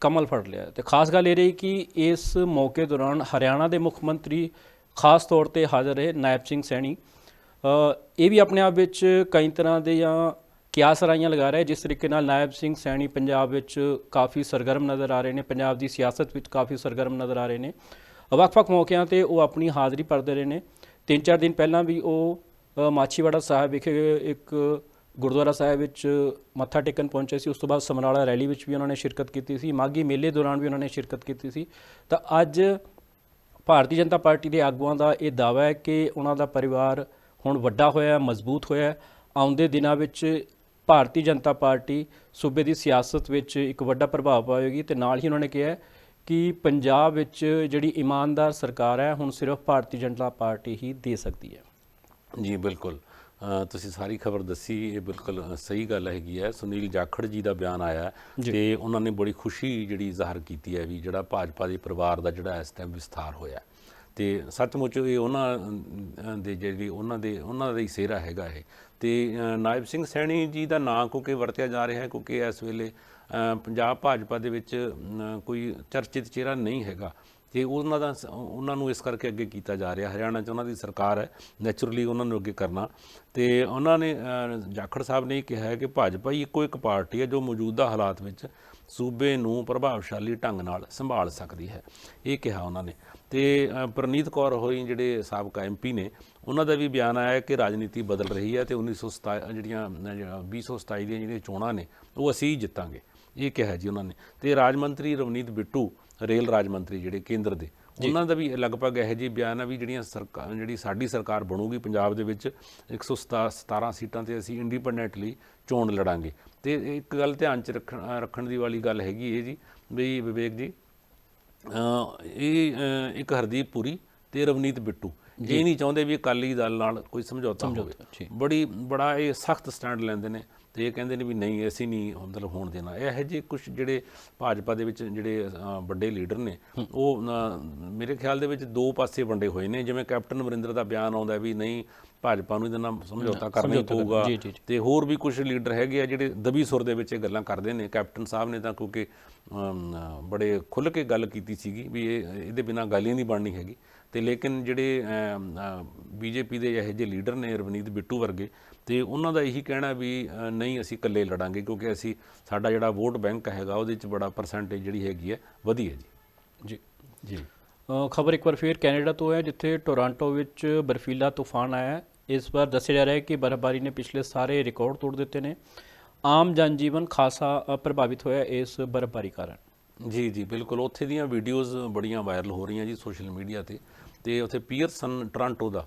ਕਮਲ ਫੜ ਲਿਆ ਤੇ ਖਾਸ ਗੱਲ ਇਹ ਰਹੀ ਕਿ ਇਸ ਮੌਕੇ ਦੌਰਾਨ ਹਰਿਆਣਾ ਦੇ ਮੁੱਖ ਮੰਤਰੀ ਖਾਸ ਤੌਰ ਤੇ ਹਾਜ਼ਰ ਰਹੇ ਨਾਇਬ ਸਿੰਘ ਸੈਣੀ। ਇਹ ਵੀ ਆਪਣੇ ਆਪ ਵਿੱਚ ਕਈ ਤਰ੍ਹਾਂ ਦੇ ਜਾਂ ਕਿਆਸ ਰਾਈਆਂ ਲਗਾ ਰਿਹਾ ਜਿਸ ਤਰੀਕੇ ਨਾਲ ਨਾਇਬ ਸਿੰਘ ਸੈਣੀ ਪੰਜਾਬ ਵਿੱਚ ਕਾਫੀ ਸਰਗਰਮ ਨਜ਼ਰ ਆ ਰਹੇ ਨੇ, ਪੰਜਾਬ ਦੀ ਸਿਆਸਤ ਵਿੱਚ ਕਾਫੀ ਸਰਗਰਮ ਨਜ਼ਰ ਆ ਰਹੇ ਨੇ। ਵੱਖ-ਵੱਖ ਮੌਕਿਆਂ ਤੇ ਉਹ ਆਪਣੀ ਹਾਜ਼ਰੀ ਭਰਦੇ ਰਹੇ ਨੇ। ਤਿੰਨ ਚਾਰ ਦਿਨ ਪਹਿਲਾਂ ਵੀ ਉਹ ਮਾਛੀਵਾੜਾ ਸਾਹਿਬ ਵਿਖੇ ਇੱਕ ਗੁਰਦੁਆਰਾ ਸਾਹਿਬ ਵਿੱਚ ਮੱਥਾ ਟੇਕਣ ਪਹੁੰਚੇ ਸੀ। ਉਸ ਤੋਂ ਬਾਅਦ ਸਮਰਾਲਾ ਰੈਲੀ ਵਿੱਚ ਵੀ ਉਹਨਾਂ ਨੇ ਸ਼ਿਰਕਤ ਕੀਤੀ ਸੀ। ਮਾਗੀ ਮੇਲੇ ਦੌਰਾਨ ਵੀ ਉਹਨਾਂ ਨੇ ਸ਼ਿਰਕਤ ਕੀਤੀ ਸੀ। ਤਾਂ ਅੱਜ ਭਾਰਤੀ ਜਨਤਾ ਪਾਰਟੀ ਦੇ ਆਗੂਆਂ ਦਾ ਇਹ ਦਾਅਵਾ ਹੈ ਕਿ ਉਹਨਾਂ ਦਾ ਪਰਿਵਾਰ ਹੁਣ ਵੱਡਾ ਹੋਇਆ ਹੈ ਮਜ਼ਬੂਤ ਹੋਇਆ। ਹੈ ਆਉਂਦੇ ਦਿਨਾਂ ਵਿੱਚ ਭਾਰਤੀ ਜਨਤਾ ਪਾਰਟੀ ਸੂਬੇ ਦੀ ਸਿਆਸਤ ਵਿੱਚ ਇੱਕ ਵੱਡਾ ਪ੍ਰਭਾਵ ਪਾਵੇਗੀ ਤੇ ਨਾਲ ਹੀ ਉਹਨਾਂ ਨੇ ਕਿਹਾ ਕਿ ਪੰਜਾਬ ਵਿੱਚ ਜਿਹੜੀ ਇਮਾਨਦਾਰ ਸਰਕਾਰ ਹੈ ਹੁਣ ਸਿਰਫ ਭਾਰਤੀ ਜਨਤਾ ਪਾਰਟੀ ਹੀ ਦੇ ਸਕਦੀ ਹੈ। ਜੀ ਬਿਲਕੁਲ। ਤੁਸੀਂ ਸਾਰੀ ਖਬਰ ਦੱਸੀ ਇਹ ਬਿਲਕੁਲ ਸਹੀ ਗੱਲ ਹੈਗੀ ਹੈ। ਸੁਨੀਲ ਜਾਖੜ ਜੀ ਦਾ ਬਿਆਨ ਆਇਆ। ਤੇ ਉਹਨਾਂ ਨੇ ਬੜੀ ਖੁਸ਼ੀ ਜਿਹੜੀ ਜ਼ਾਹਰ ਕੀਤੀ ਹੈ ਵੀ ਜਿਹੜਾ ਭਾਜਪਾ ਦੇ ਪਰਿਵਾਰ ਦਾ ਜਿਹੜਾ ਇਸ ਟਾਈਮ ਵਿਸਥਾਰ ਹੋਇਆ ਤੇ ਸੱਚਮੁੱਚ ਇਹ ਉਹਨਾਂ ਦੇ ਜਿਹੜੀ ਉਹਨਾਂ ਦੇ, ਉਹਨਾਂ ਦਾ ਹੀ ਸਿਹਰਾ ਹੈਗਾ ਇਹ। ਤੇ ਨਾਇਬ ਸਿੰਘ ਸੈਣੀ ਜੀ ਦਾ ਨਾਂ ਕਿਉਂਕਿ ਵਰਤਿਆ ਜਾ ਰਿਹਾ ਹੈ ਕਿਉਂਕਿ ਇਸ ਵੇਲੇ ਪੰਜਾਬ ਭਾਜਪਾ ਦੇ ਵਿੱਚ ਕੋਈ ਚਰਚਿਤ ਚਿਹਰਾ ਨਹੀਂ ਹੈਗਾ। ਤੇ ਉਹਨਾਂ ਦਾ ਉਹਨਾਂ ਨੂੰ ਇਸ ਕਰਕੇ ਅੱਗੇ ਕੀਤਾ ਜਾ ਰਿਹਾ। ਹਰਿਆਣਾ 'ਚ ਉਹਨਾਂ ਦੀ ਸਰਕਾਰ ਹੈ ਨੈਚੁਰਲੀ ਉਹਨਾਂ ਨੂੰ ਅੱਗੇ ਕਰਨਾ। ਤੇ ਉਹਨਾਂ ਨੇ ਜਾਖੜ ਸਾਹਿਬ ਨੇ ਇਹ ਕਿਹਾ ਹੈ ਕਿ ਭਾਜਪਾ ਹੀ ਇੱਕੋ ਇੱਕ ਪਾਰਟੀ ਹੈ ਜੋ ਮੌਜੂਦਾ ਹਾਲਾਤ ਵਿੱਚ ਸੂਬੇ ਨੂੰ ਪ੍ਰਭਾਵਸ਼ਾਲੀ ਢੰਗ ਨਾਲ ਸੰਭਾਲ ਸਕਦੀ ਹੈ ਇਹ ਕਿਹਾ ਉਹਨਾਂ ਨੇ। ਤੇ ਅ, ਪ੍ਰਨੀਤ ਕੌਰ ਹੋਈ ਜਿਹੜੇ ਸਾਬਕਾ ਐਮਪੀ ਨੇ ਉਹਨਾਂ ਦਾ ਵੀ ਬਿਆਨ ਆਇਆ ਕਿ ਰਾਜਨੀਤੀ ਬਦਲ ਰਹੀ ਹੈ ਤੇ 1927 ਜਿਹੜੀਆਂ ਅ, ਜਿਹੜਾ 2027 ਦੀਆਂ ਜਿਹੜੀਆਂ ਚੋਣਾਂ ਨੇ ਉਹ ਅਸੀਂ ਹੀ ਜਿੱਤਾਂਗੇ ਇਹ ਕਿਹਾ ਜੀ ਉਹਨਾਂ ਨੇ। ਤੇ ਰਾਜ ਮੰਤਰੀ ਰਵਨੀਤ ਬਿੱਟੂ ਰੇਲ ਰਾਜ ਮੰਤਰੀ ਜਿਹੜੇ ਕੇਂਦਰ ਦੇ ਉਹਨਾਂ ਦਾ ਵੀ ਲਗਭਗ ਇਹੋ ਜਿਹੇ ਬਿਆਨ ਆ ਵੀ ਜਿਹੜੀਆਂ ਸਰਕਾਰ ਜਿਹੜੀ ਸਾਡੀ ਸਰਕਾਰ ਬਣੂਗੀ ਪੰਜਾਬ ਦੇ ਵਿੱਚ 117 ਸੀਟਾਂ ਤੇ ਅਸੀਂ ਇੰਡੀਪੈਂਡੈਂਟਲੀ ਚੋਣ ਲੜਾਂਗੇ। ਤੇ ਇੱਕ ਗੱਲ ਧਿਆਨ ਚ ਰੱਖਣ ਰੱਖਣ ਦੀ ਵਾਲੀ ਗੱਲ ਹੈਗੀ ਇਹ ਜੀ, ਵੀ ਵਿਵੇਕ ਜੀ ਇਹ ਇੱਕ ਹਰਦੀਪ ਪੁਰੀ ਤੇ ਰਵਨੀਤ ਬਿੱਟੂ। ਇਹ ਨਹੀਂ ਚਾਹੁੰਦੇ ਵੀ ਅਕਾਲੀ ਦਲ ਨਾਲ ਕੋਈ ਸਮਝੌਤਾ ਹੋਵੇ। ਬੜੀ ਬੜਾ ਇਹ ਸਖਤ ਸਟੈਂਡ ਲੈਂਦੇ ਨੇ ਤੇ ਇਹ ਕਹਿੰਦੇ ਨੇ ਵੀ ਨਹੀਂ ਅਸੀਂ ਨਹੀਂ ਮਤਲਬ ਹੋਣ ਦੇਣਾ। ਇਹੋ ਜਿਹੇ ਕੁਝ ਜਿਹੜੇ ਭਾਜਪਾ ਦੇ ਵਿੱਚ ਜਿਹੜੇ ਵੱਡੇ ਲੀਡਰ ਨੇ ਉਹ ਮੇਰੇ ਖਿਆਲ ਦੇ ਵਿੱਚ ਦੋ ਪਾਸੇ ਵੰਡੇ ਹੋਏ ਨੇ। ਜਿਵੇਂ ਕੈਪਟਨ ਅਮਰਿੰਦਰ ਦਾ ਬਿਆਨ ਆਉਂਦਾ ਵੀ ਨਹੀਂ ਭਾਜਪਾ ਨੂੰ ਇਹਦੇ ਨਾਲ ਸਮਝੌਤਾ ਕਰਨਾ ਪਊਗਾ। ਜੀ, ਜੀ, ਜੀ। ਤੇ ਹੋਰ ਵੀ ਕੁਝ ਲੀਡਰ ਹੈਗੇ ਆ ਜਿਹੜੇ ਦਬੀ ਸੁਰ ਦੇ ਵਿੱਚ ਇਹ ਗੱਲਾਂ ਕਰਦੇ ਨੇ। ਕੈਪਟਨ ਸਾਹਿਬ ਨੇ ਤਾਂ ਕਿਉਂਕਿ ਬੜੇ ਖੁੱਲ੍ਹ ਕੇ ਗੱਲ ਕੀਤੀ ਸੀਗੀ ਵੀ ਇਹ ਇਹਦੇ ਬਿਨਾ ਗੱਲ ਹੀ ਨਹੀਂ ਬਣਨੀ ਹੈਗੀ। ਤੇ ਲੇਕਿਨ ਜਿਹੜੇ ਬੀਜੇਪੀ ਦੇ ਇਹੋ ਜਿਹੇ ਲੀਡਰ ਨੇ ਰਵਨੀਤ ਬਿੱਟੂ ਵਰਗੇ ਤੇ ਉਹਨਾਂ ਦਾ ਇਹੀ ਕਹਿਣਾ ਵੀ ਨਹੀਂ ਅਸੀਂ ਇਕੱਲੇ ਲੜਾਂਗੇ ਕਿਉਂਕਿ ਅਸੀਂ ਸਾਡਾ ਜਿਹੜਾ ਵੋਟ ਬੈਂਕ ਹੈਗਾ ਉਹਦੇ ਵਿੱਚ ਬੜਾ ਪਰਸੈਂਟੇਜ ਜਿਹੜੀ ਹੈਗੀ ਹੈ ਵਧੀ ਹੈ ਜੀ ਜੀ। ਜੀ। ਖਬਰ ਇੱਕ ਵਾਰ ਫੇਰ ਕੈਨੇਡਾ ਤੋਂ ਹੈ ਜਿੱਥੇ ਟੋਰਾਂਟੋ ਵਿੱਚ ਬਰਫੀਲਾ ਤੂਫਾਨ ਆਇਆ। ਇਸ ਵਾਰ ਦੱਸਿਆ ਜਾ ਰਿਹਾ ਹੈ ਕਿ ਬਰਫ਼ਬਾਰੀ ਨੇ ਪਿਛਲੇ ਸਾਰੇ ਰਿਕਾਰਡ ਤੋੜ ਦਿੱਤੇ ਨੇ। ਆਮ ਜਨਜੀਵਨ ਖਾਸਾ ਪ੍ਰਭਾਵਿਤ ਹੋਇਆ ਇਸ ਬਰਫ਼ਬਾਰੀ ਕਾਰਨ। ਜੀ ਜੀ ਬਿਲਕੁਲ। ਉੱਥੇ ਦੀਆਂ ਵੀਡੀਓਜ਼ ਬੜੀਆਂ ਵਾਇਰਲ ਹੋ ਰਹੀਆਂ ਜੀ ਸੋਸ਼ਲ ਮੀਡੀਆ ਤੇ। ਤੇ ਉੱਥੇ ਪੀਅਰਸਨ ਟੋਰਾਂਟੋ ਦਾ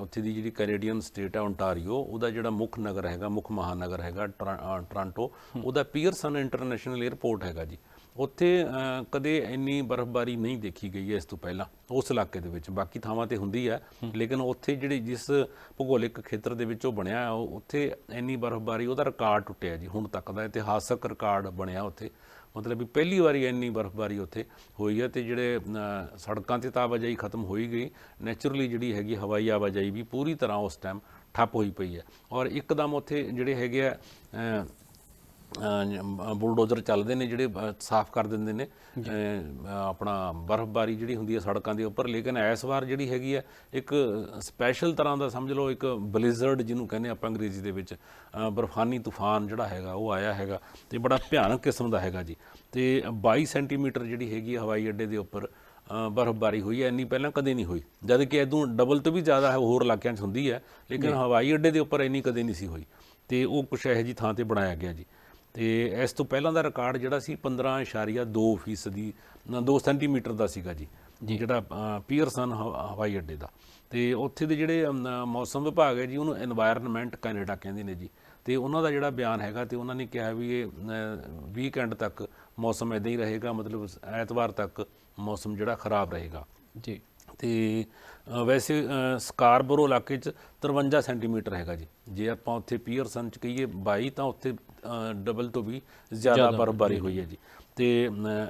ਉੱਥੇ ਦੀ ਜਿਹੜੀ ਕੈਨੇਡੀਅਨ ਸਟੇਟ ਹੈ ਓਨਟਾਰੀਓ ਉਹਦਾ ਜਿਹੜਾ ਮੁੱਖ ਨਗਰ ਹੈਗਾ ਮੁੱਖ ਮਹਾਨਗਰ ਹੈਗਾ ਟੋਰਾਂਟੋ ਉਹਦਾ ਪੀਅਰਸਨ ਇੰਟਰਨੈਸ਼ਨਲ 에ਅਰਪੋਰਟ ਹੈਗਾ ਜੀ। ਉੱਥੇ ਕਦੇ ਇੰਨੀ ਬਰਫ਼ਬਾਰੀ ਨਹੀਂ ਦੇਖੀ ਗਈ ਹੈ ਇਸ ਤੋਂ ਪਹਿਲਾਂ ਉਸ ਇਲਾਕੇ ਦੇ ਵਿੱਚ। ਬਾਕੀ ਥਾਵਾਂ ਤੇ ਹੁੰਦੀ ਹੈ ਲੇਕਿਨ ਉੱਥੇ ਜਿਹੜੀ ਜਿਸ ਭੂਗੋਲਿਕ ਖੇਤਰ ਦੇ ਵਿੱਚ ਉਹ ਬਣਿਆ ਹੈ, ਉਹ ਉੱਥੇ ਇੰਨੀ ਬਰਫ਼ਬਾਰੀ ਉਹਦਾ ਰਿਕਾਰਡ ਟੁੱਟਿਆ ਜੀ ਹੁਣ ਤੱਕ ਦਾ ਇਤਿਹਾਸਕ ਰਿਕਾਰਡ ਬਣਿਆ ਉੱਥੇ। ਮਤਲਬ ਵੀ ਪਹਿਲੀ ਵਾਰੀ ਇੰਨੀ ਬਰਫ਼ਬਾਰੀ ਉੱਥੇ ਹੋਈ ਹੈ ਤੇ ਜਿਹੜੇ ਸੜਕਾਂ ਤੇ ਤਾਂ ਆਵਾਜਾਈ ਖਤਮ ਹੋਈ ਗਈ ਨੇਚਰਲੀ ਜਿਹੜੀ ਹੈਗੀ ਹਵਾਈ ਆਵਾਜਾਈ ਵੀ ਪੂਰੀ ਤਰ੍ਹਾਂ ਉਸ ਟਾਈਮ ਠੱਪ ਹੋਈ ਪਈ ਹੈ। ਔਰ ਇੱਕਦਮ ਉੱਥੇ ਜਿਹੜੇ ਹੈਗੇ ਆ ਬੁਲਡੋਜ਼ਰ ਚੱਲਦੇ ਨੇ ਜਿਹੜੇ ਸਾਫ਼ ਕਰ ਦਿੰਦੇ ਨੇ। ਆਪਣਾ ਬਰਫ਼ਬਾਰੀ ਜਿਹੜੀ ਹੁੰਦੀ ਹੈ ਸੜਕਾਂ ਦੇ ਉੱਪਰ ਲੇਕਿਨ ਇਸ ਵਾਰ ਜਿਹੜੀ ਹੈਗੀ ਹੈ ਇੱਕ ਸਪੈਸ਼ਲ ਤਰ੍ਹਾਂ ਦਾ ਸਮਝ ਲਓ ਇੱਕ ਬਲਿਜ਼ਰਡ ਜਿਹਨੂੰ ਕਹਿੰਦੇ ਆਪਾਂ ਅੰਗਰੇਜ਼ੀ ਦੇ ਵਿੱਚ ਬਰਫਾਨੀ ਤੂਫਾਨ ਜਿਹੜਾ ਹੈਗਾ ਉਹ ਆਇਆ ਹੈਗਾ ਤੇ ਬੜਾ ਭਿਆਨਕ ਕਿਸਮ ਦਾ ਹੈਗਾ ਜੀ। ਤੇ 22 ਸੈਂਟੀਮੀਟਰ ਜਿਹੜੀ ਹੈਗੀ ਹੈ ਹਵਾਈ ਅੱਡੇ ਦੇ ਉੱਪਰ ਬਰਫ਼ਬਾਰੀ ਹੋਈ ਹੈ। ਇੰਨੀ ਪਹਿਲਾਂ ਕਦੇ ਨਹੀਂ ਹੋਈ। ਜਦ ਕਿ ਇਦੋਂ ਡਬਲ ਤੋਂ ਵੀ ਜ਼ਿਆਦਾ ਹੈ ਹੋਰ ਇਲਾਕਿਆਂ 'ਚ ਹੁੰਦੀ ਹੈ ਲੇਕਿਨ ਹਵਾਈ ਅੱਡੇ ਦੇ ਉੱਪਰ ਇੰਨੀ ਕਦੇ ਨਹੀਂ ਸੀ ਹੋਈ। ਤੇ ਉਹ ਕੁਛ ਇਹੋ ਜੀ ਥਾਂ ਤੇ ਬਣਾਇਆ ਗਿਆ ਜੀ। ਤੇ ਇਸ ਤੋਂ ਪਹਿਲਾਂ ਦਾ ਰਿਕਾਰਡ ਜਿਹੜਾ ਸੀ 15.2 ਫੀਸਦੀ 2 ਸੈਂਟੀਮੀਟਰ ਦਾ ਸੀਗਾ ਜੀ ਜਿਹੜਾ ਪੀਅਰਸਨ ਹਵਾਈ ਅੱਡੇ ਦਾ। ਤੇ ਉੱਥੇ ਦੇ ਜਿਹੜੇ ਮੌਸਮ ਵਿਭਾਗ ਹੈ ਜੀ ਉਹਨੂੰ এনवायरमेंट ਕੈਨੇਡਾ ਕਹਿੰਦੇ ਨੇ ਜੀ। ਤੇ ਉਹਨਾਂ ਦਾ ਜਿਹੜਾ ਬਿਆਨ ਹੈਗਾ ਤੇ ਉਹਨਾਂ ਨੇ ਕਿਹਾ ਵੀ ਇਹ ਵੀਕਐਂਡ ਤੱਕ ਮੌਸਮ ਇਦਾਂ ਹੀ ਰਹੇਗਾ ਮਤਲਬ ਐਤਵਾਰ ਤੱਕ ਮੌਸਮ ਜਿਹੜਾ ਖਰਾਬ ਰਹੇਗਾ। ਜੀ। ਤੇ ਵੈਸੇ ਸਕਾਰਬਰੋ ਇਲਾਕੇ ਚ 53 ਸੈਂਟੀਮੀਟਰ ਹੈਗਾ ਜੀ। ਜੇ ਆਪਾਂ ਉੱਥੇ ਪੀਅਰਸਨ ਚ ਕਹੀਏ 22 ਤਾਂ ਉੱਥੇ ਡਬਲ ਤੋਂ ਵੀ ਜ਼ਿਆਦਾ ਬਰਫ਼ਬਾਰੀ ਹੋਈ ਹੈ ਜੀ। ਤੇ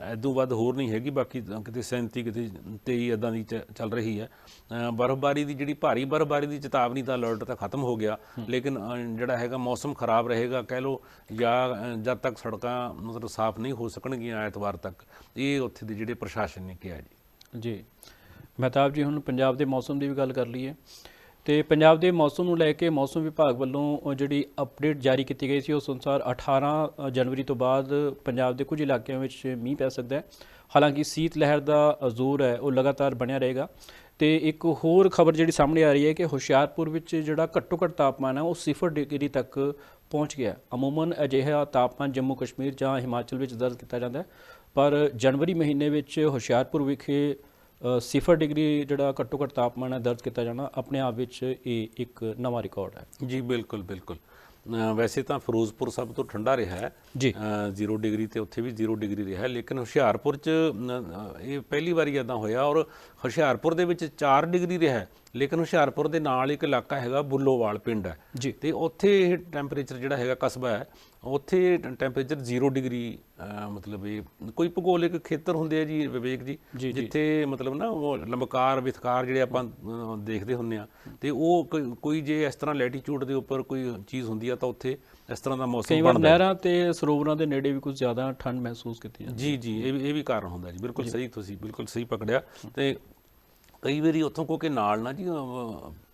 ਐਦੋਂ ਵੱਧ ਹੋਰ ਨਹੀਂ ਹੈਗੀ ਬਾਕੀ ਤਾਂ ਕਿਤੇ 37 ਕਿਤੇ 23 ਇਦਾਂ ਦੀ ਚੱਲ ਰਹੀ ਹੈ। ਬਰਫ਼ਬਾਰੀ ਦੀ ਜਿਹੜੀ ਭਾਰੀ ਬਰਫ਼ਬਾਰੀ ਦੀ ਚੇਤਾਵਨੀ ਦਾ ਅਲਰਟ ਤਾਂ ਖਤਮ ਹੋ ਗਿਆ। ਲੇਕਿਨ ਜਿਹੜਾ ਹੈਗਾ ਮੌਸਮ ਖਰਾਬ ਰਹੇਗਾ ਕਹਿ ਲਓ ਜਾਂ ਜਦ ਤੱਕ ਸੜਕਾਂ ਮਤਲਬ ਸਾਫ਼ ਨਹੀਂ ਹੋ ਸਕਣਗੀਆਂ ਐਤਵਾਰ ਤੱਕ ਇਹ ਉੱਥੇ ਦੇ ਜਿਹੜੇ ਪ੍ਰਸ਼ਾਸਨ ਨੇ ਕਿਹਾ ਜੀ। ਜੀ। ਮਹਿਤਾਬ ਜੀ, ਹੁਣ ਪੰਜਾਬ ਦੇ ਮੌਸਮ ਦੀ ਵੀ ਗੱਲ ਕਰ ਲਈਏ। ਤੇ ਪੰਜਾਬ ਦੇ ਮੌਸਮ ਨੂੰ ਲੈ ਕੇ ਮੌਸਮ ਵਿਭਾਗ ਵੱਲੋਂ ਜਿਹੜੀ ਅਪਡੇਟ ਜਾਰੀ ਕੀਤੀ ਗਈ ਸੀ ਉਸ ਅਨੁਸਾਰ 18 ਜਨਵਰੀ ਤੋਂ ਬਾਅਦ ਪੰਜਾਬ ਦੇ ਕੁਝ ਇਲਾਕਿਆਂ ਵਿੱਚ ਮੀਂਹ ਪੈ ਸਕਦਾ ਹੈ। ਹਾਲਾਂਕਿ ਸੀਤ ਲਹਿਰ ਦਾ ਜ਼ੋਰ ਹੈ, ਉਹ ਲਗਾਤਾਰ ਬਣਿਆ ਰਹੇਗਾ। ਤੇ ਇੱਕ ਹੋਰ ਖਬਰ ਜਿਹੜੀ ਸਾਹਮਣੇ ਆ ਰਹੀ ਹੈ ਕਿ ਹੁਸ਼ਿਆਰਪੁਰ ਵਿੱਚ ਜਿਹੜਾ ਘੱਟੋ ਘੱਟ ਤਾਪਮਾਨ ਹੈ, ਉਹ 0 ਡਿਗਰੀ ਤੱਕ ਪਹੁੰਚ ਗਿਆ ਅਮੂਮਨ ਅਜਿਹਾ ਤਾਪਮਾਨ ਜੰਮੂ ਕਸ਼ਮੀਰ ਜਾਂ ਹਿਮਾਚਲ ਵਿੱਚ ਦਰਜ ਕੀਤਾ ਜਾਂਦਾ ਹੈ। ਪਰ ਜਨਵਰੀ ਮਹੀਨੇ ਵਿੱਚ ਹੁਸ਼ਿਆਰਪੁਰ ਵਿਖੇ ਸਿਫਰ ਡਿਗਰੀ ਜਿਹੜਾ ਘੱਟੋ ਘੱਟ ਤਾਪਮਾਨ ਹੈ ਦਰਜ ਕੀਤਾ ਜਾਣਾ ਆਪਣੇ ਆਪ ਵਿੱਚ ਇਹ ਇੱਕ ਨਵਾਂ ਰਿਕਾਰਡ ਹੈ। ਜੀ ਬਿਲਕੁਲ ਬਿਲਕੁਲ। ਵੈਸੇ ਤਾਂ ਫਿਰੋਜ਼ਪੁਰ ਸਭ ਤੋਂ ਠੰਡਾ ਰਿਹਾ ਹੈ। ਜੀ। 0 ਡਿਗਰੀ ਤੇ ਉੱਥੇ ਵੀ 0 ਡਿਗਰੀ ਰਿਹਾ ਹੈ, ਲੇਕਿਨ ਹੁਸ਼ਿਆਰਪੁਰ ਚ ਇਹ ਪਹਿਲੀ ਵਾਰੀ ਇਦਾਂ ਹੋਇਆ ਔਰ ਹੁਸ਼ਿਆਰਪੁਰ ਦੇ ਵਿੱਚ 4 ਡਿਗਰੀ ਰਿਹਾ ਹੈ, ਲੇਕਿਨ ਹੁਸ਼ਿਆਰਪੁਰ ਦੇ ਨਾਲ ਇੱਕ ਇਲਾਕਾ ਹੈਗਾ ਬੁੱਲੋਵਾਲ ਪਿੰਡ ਹੈ। ਜੀ। ਤੇ ਉੱਥੇ ਇਹ ਟੈਂਪਰੇਚਰ ਜਿਹੜਾ ਹੈਗਾ ਕਸਬਾ ਹੈ ਉੱਥੇ ਟੈਂਪਰੇਚਰ 0 ਡਿਗਰੀ ਮਤਲਬ ਇਹ ਕੋਈ ਭੂਗੋਲਿਕ ਖੇਤਰ ਹੁੰਦੇ ਆ ਜੀ ਵਿਵੇਕ ਜੀ। ਜਿੱਥੇ ਮਤਲਬ ਨਾ ਉਹ ਲੰਬਕਾਰ ਵਿਥਕਾਰ ਜਿਹੜੇ ਆਪਾਂ ਦੇਖਦੇ ਹੁੰਨੇ ਆ ਤੇ ਉਹ ਕੋਈ- ਜੇ ਇਸ ਤਰ੍ਹਾਂ ਲੈਟੀਟਿਊਡ ਦੇ ਉੱਪਰ ਕੋਈ ਚੀਜ਼ ਹੁੰਦੀ ਆ ਤਾਂ ਉੱਥੇ ਇਸ ਤਰ੍ਹਾਂ ਦਾ ਮੌਸਮ ਬਣਦਾ ਹੈ। ਨਹਿਰਾਂ ਤੇ ਸਰੋਵਰਾਂ ਦੇ ਨੇੜੇ ਵੀ ਕੁਝ ਜ਼ਿਆਦਾ ਠੰਡ ਮਹਿਸੂਸ ਕੀਤੀ ਜਾਂਦੀ ਜੀ ਜੀ ਇਹ ਵੀ ਇਹ ਵੀ ਕਾਰਨ ਹੁੰਦਾ ਜੀ ਬਿਲਕੁਲ ਸਹੀ ਤੁਸੀਂ ਬਿਲਕੁਲ ਸਹੀ ਪਕੜਿਆ ਤੇ ਕਈ ਵਾਰੀ ਉੱਥੋਂ ਕਿਉਂਕਿ ਨਾਲ ਨਾ ਜੀ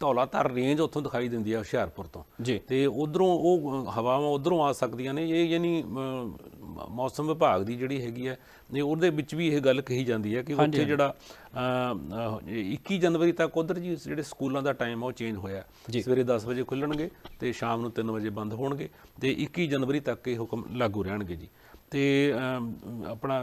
ਧੌਲਾ ਧਰ ਰੇਂਜ ਉੱਥੋਂ ਦਿਖਾਈ ਦਿੰਦੀ ਆ ਹੁਸ਼ਿਆਰਪੁਰ ਤੋਂ। ਜੀ। ਤੇ ਉਧਰੋਂ ਉਹ ਹਵਾਵਾਂ ਉਧਰੋਂ ਆ ਸਕਦੀਆਂ ਨੇ। ਇਹ ਯਾਨੀ ਮੌਸਮ ਵਿਭਾਗ ਦੀ ਜਿਹੜੀ ਹੈਗੀ ਹੈ ਇਹ ਉਹਦੇ ਵਿੱਚ ਵੀ ਇਹ ਗੱਲ ਕਹੀ ਜਾਂਦੀ ਹੈ ਕਿ ਉੱਥੇ ਜਿਹੜਾ ਅਹ, ਅਹ, 21 ਜਨਵਰੀ ਤੱਕ ਉਧਰ ਜੀ ਜਿਹੜੇ ਸਕੂਲਾਂ ਦਾ ਟਾਈਮ ਆ ਉਹ ਚੇਂਜ ਹੋਇਆ। ਸਵੇਰੇ 10 ਵਜੇ ਖੁੱਲਣਗੇ ਤੇ ਸ਼ਾਮ ਨੂੰ 3 ਵਜੇ ਬੰਦ ਹੋਣਗੇ ਤੇ 21 ਜਨਵਰੀ ਤੱਕ ਇਹ ਹੁਕਮ ਲਾਗੂ ਰਹਿਣਗੇ ਜੀ। ਤੇ ਆਪਣਾ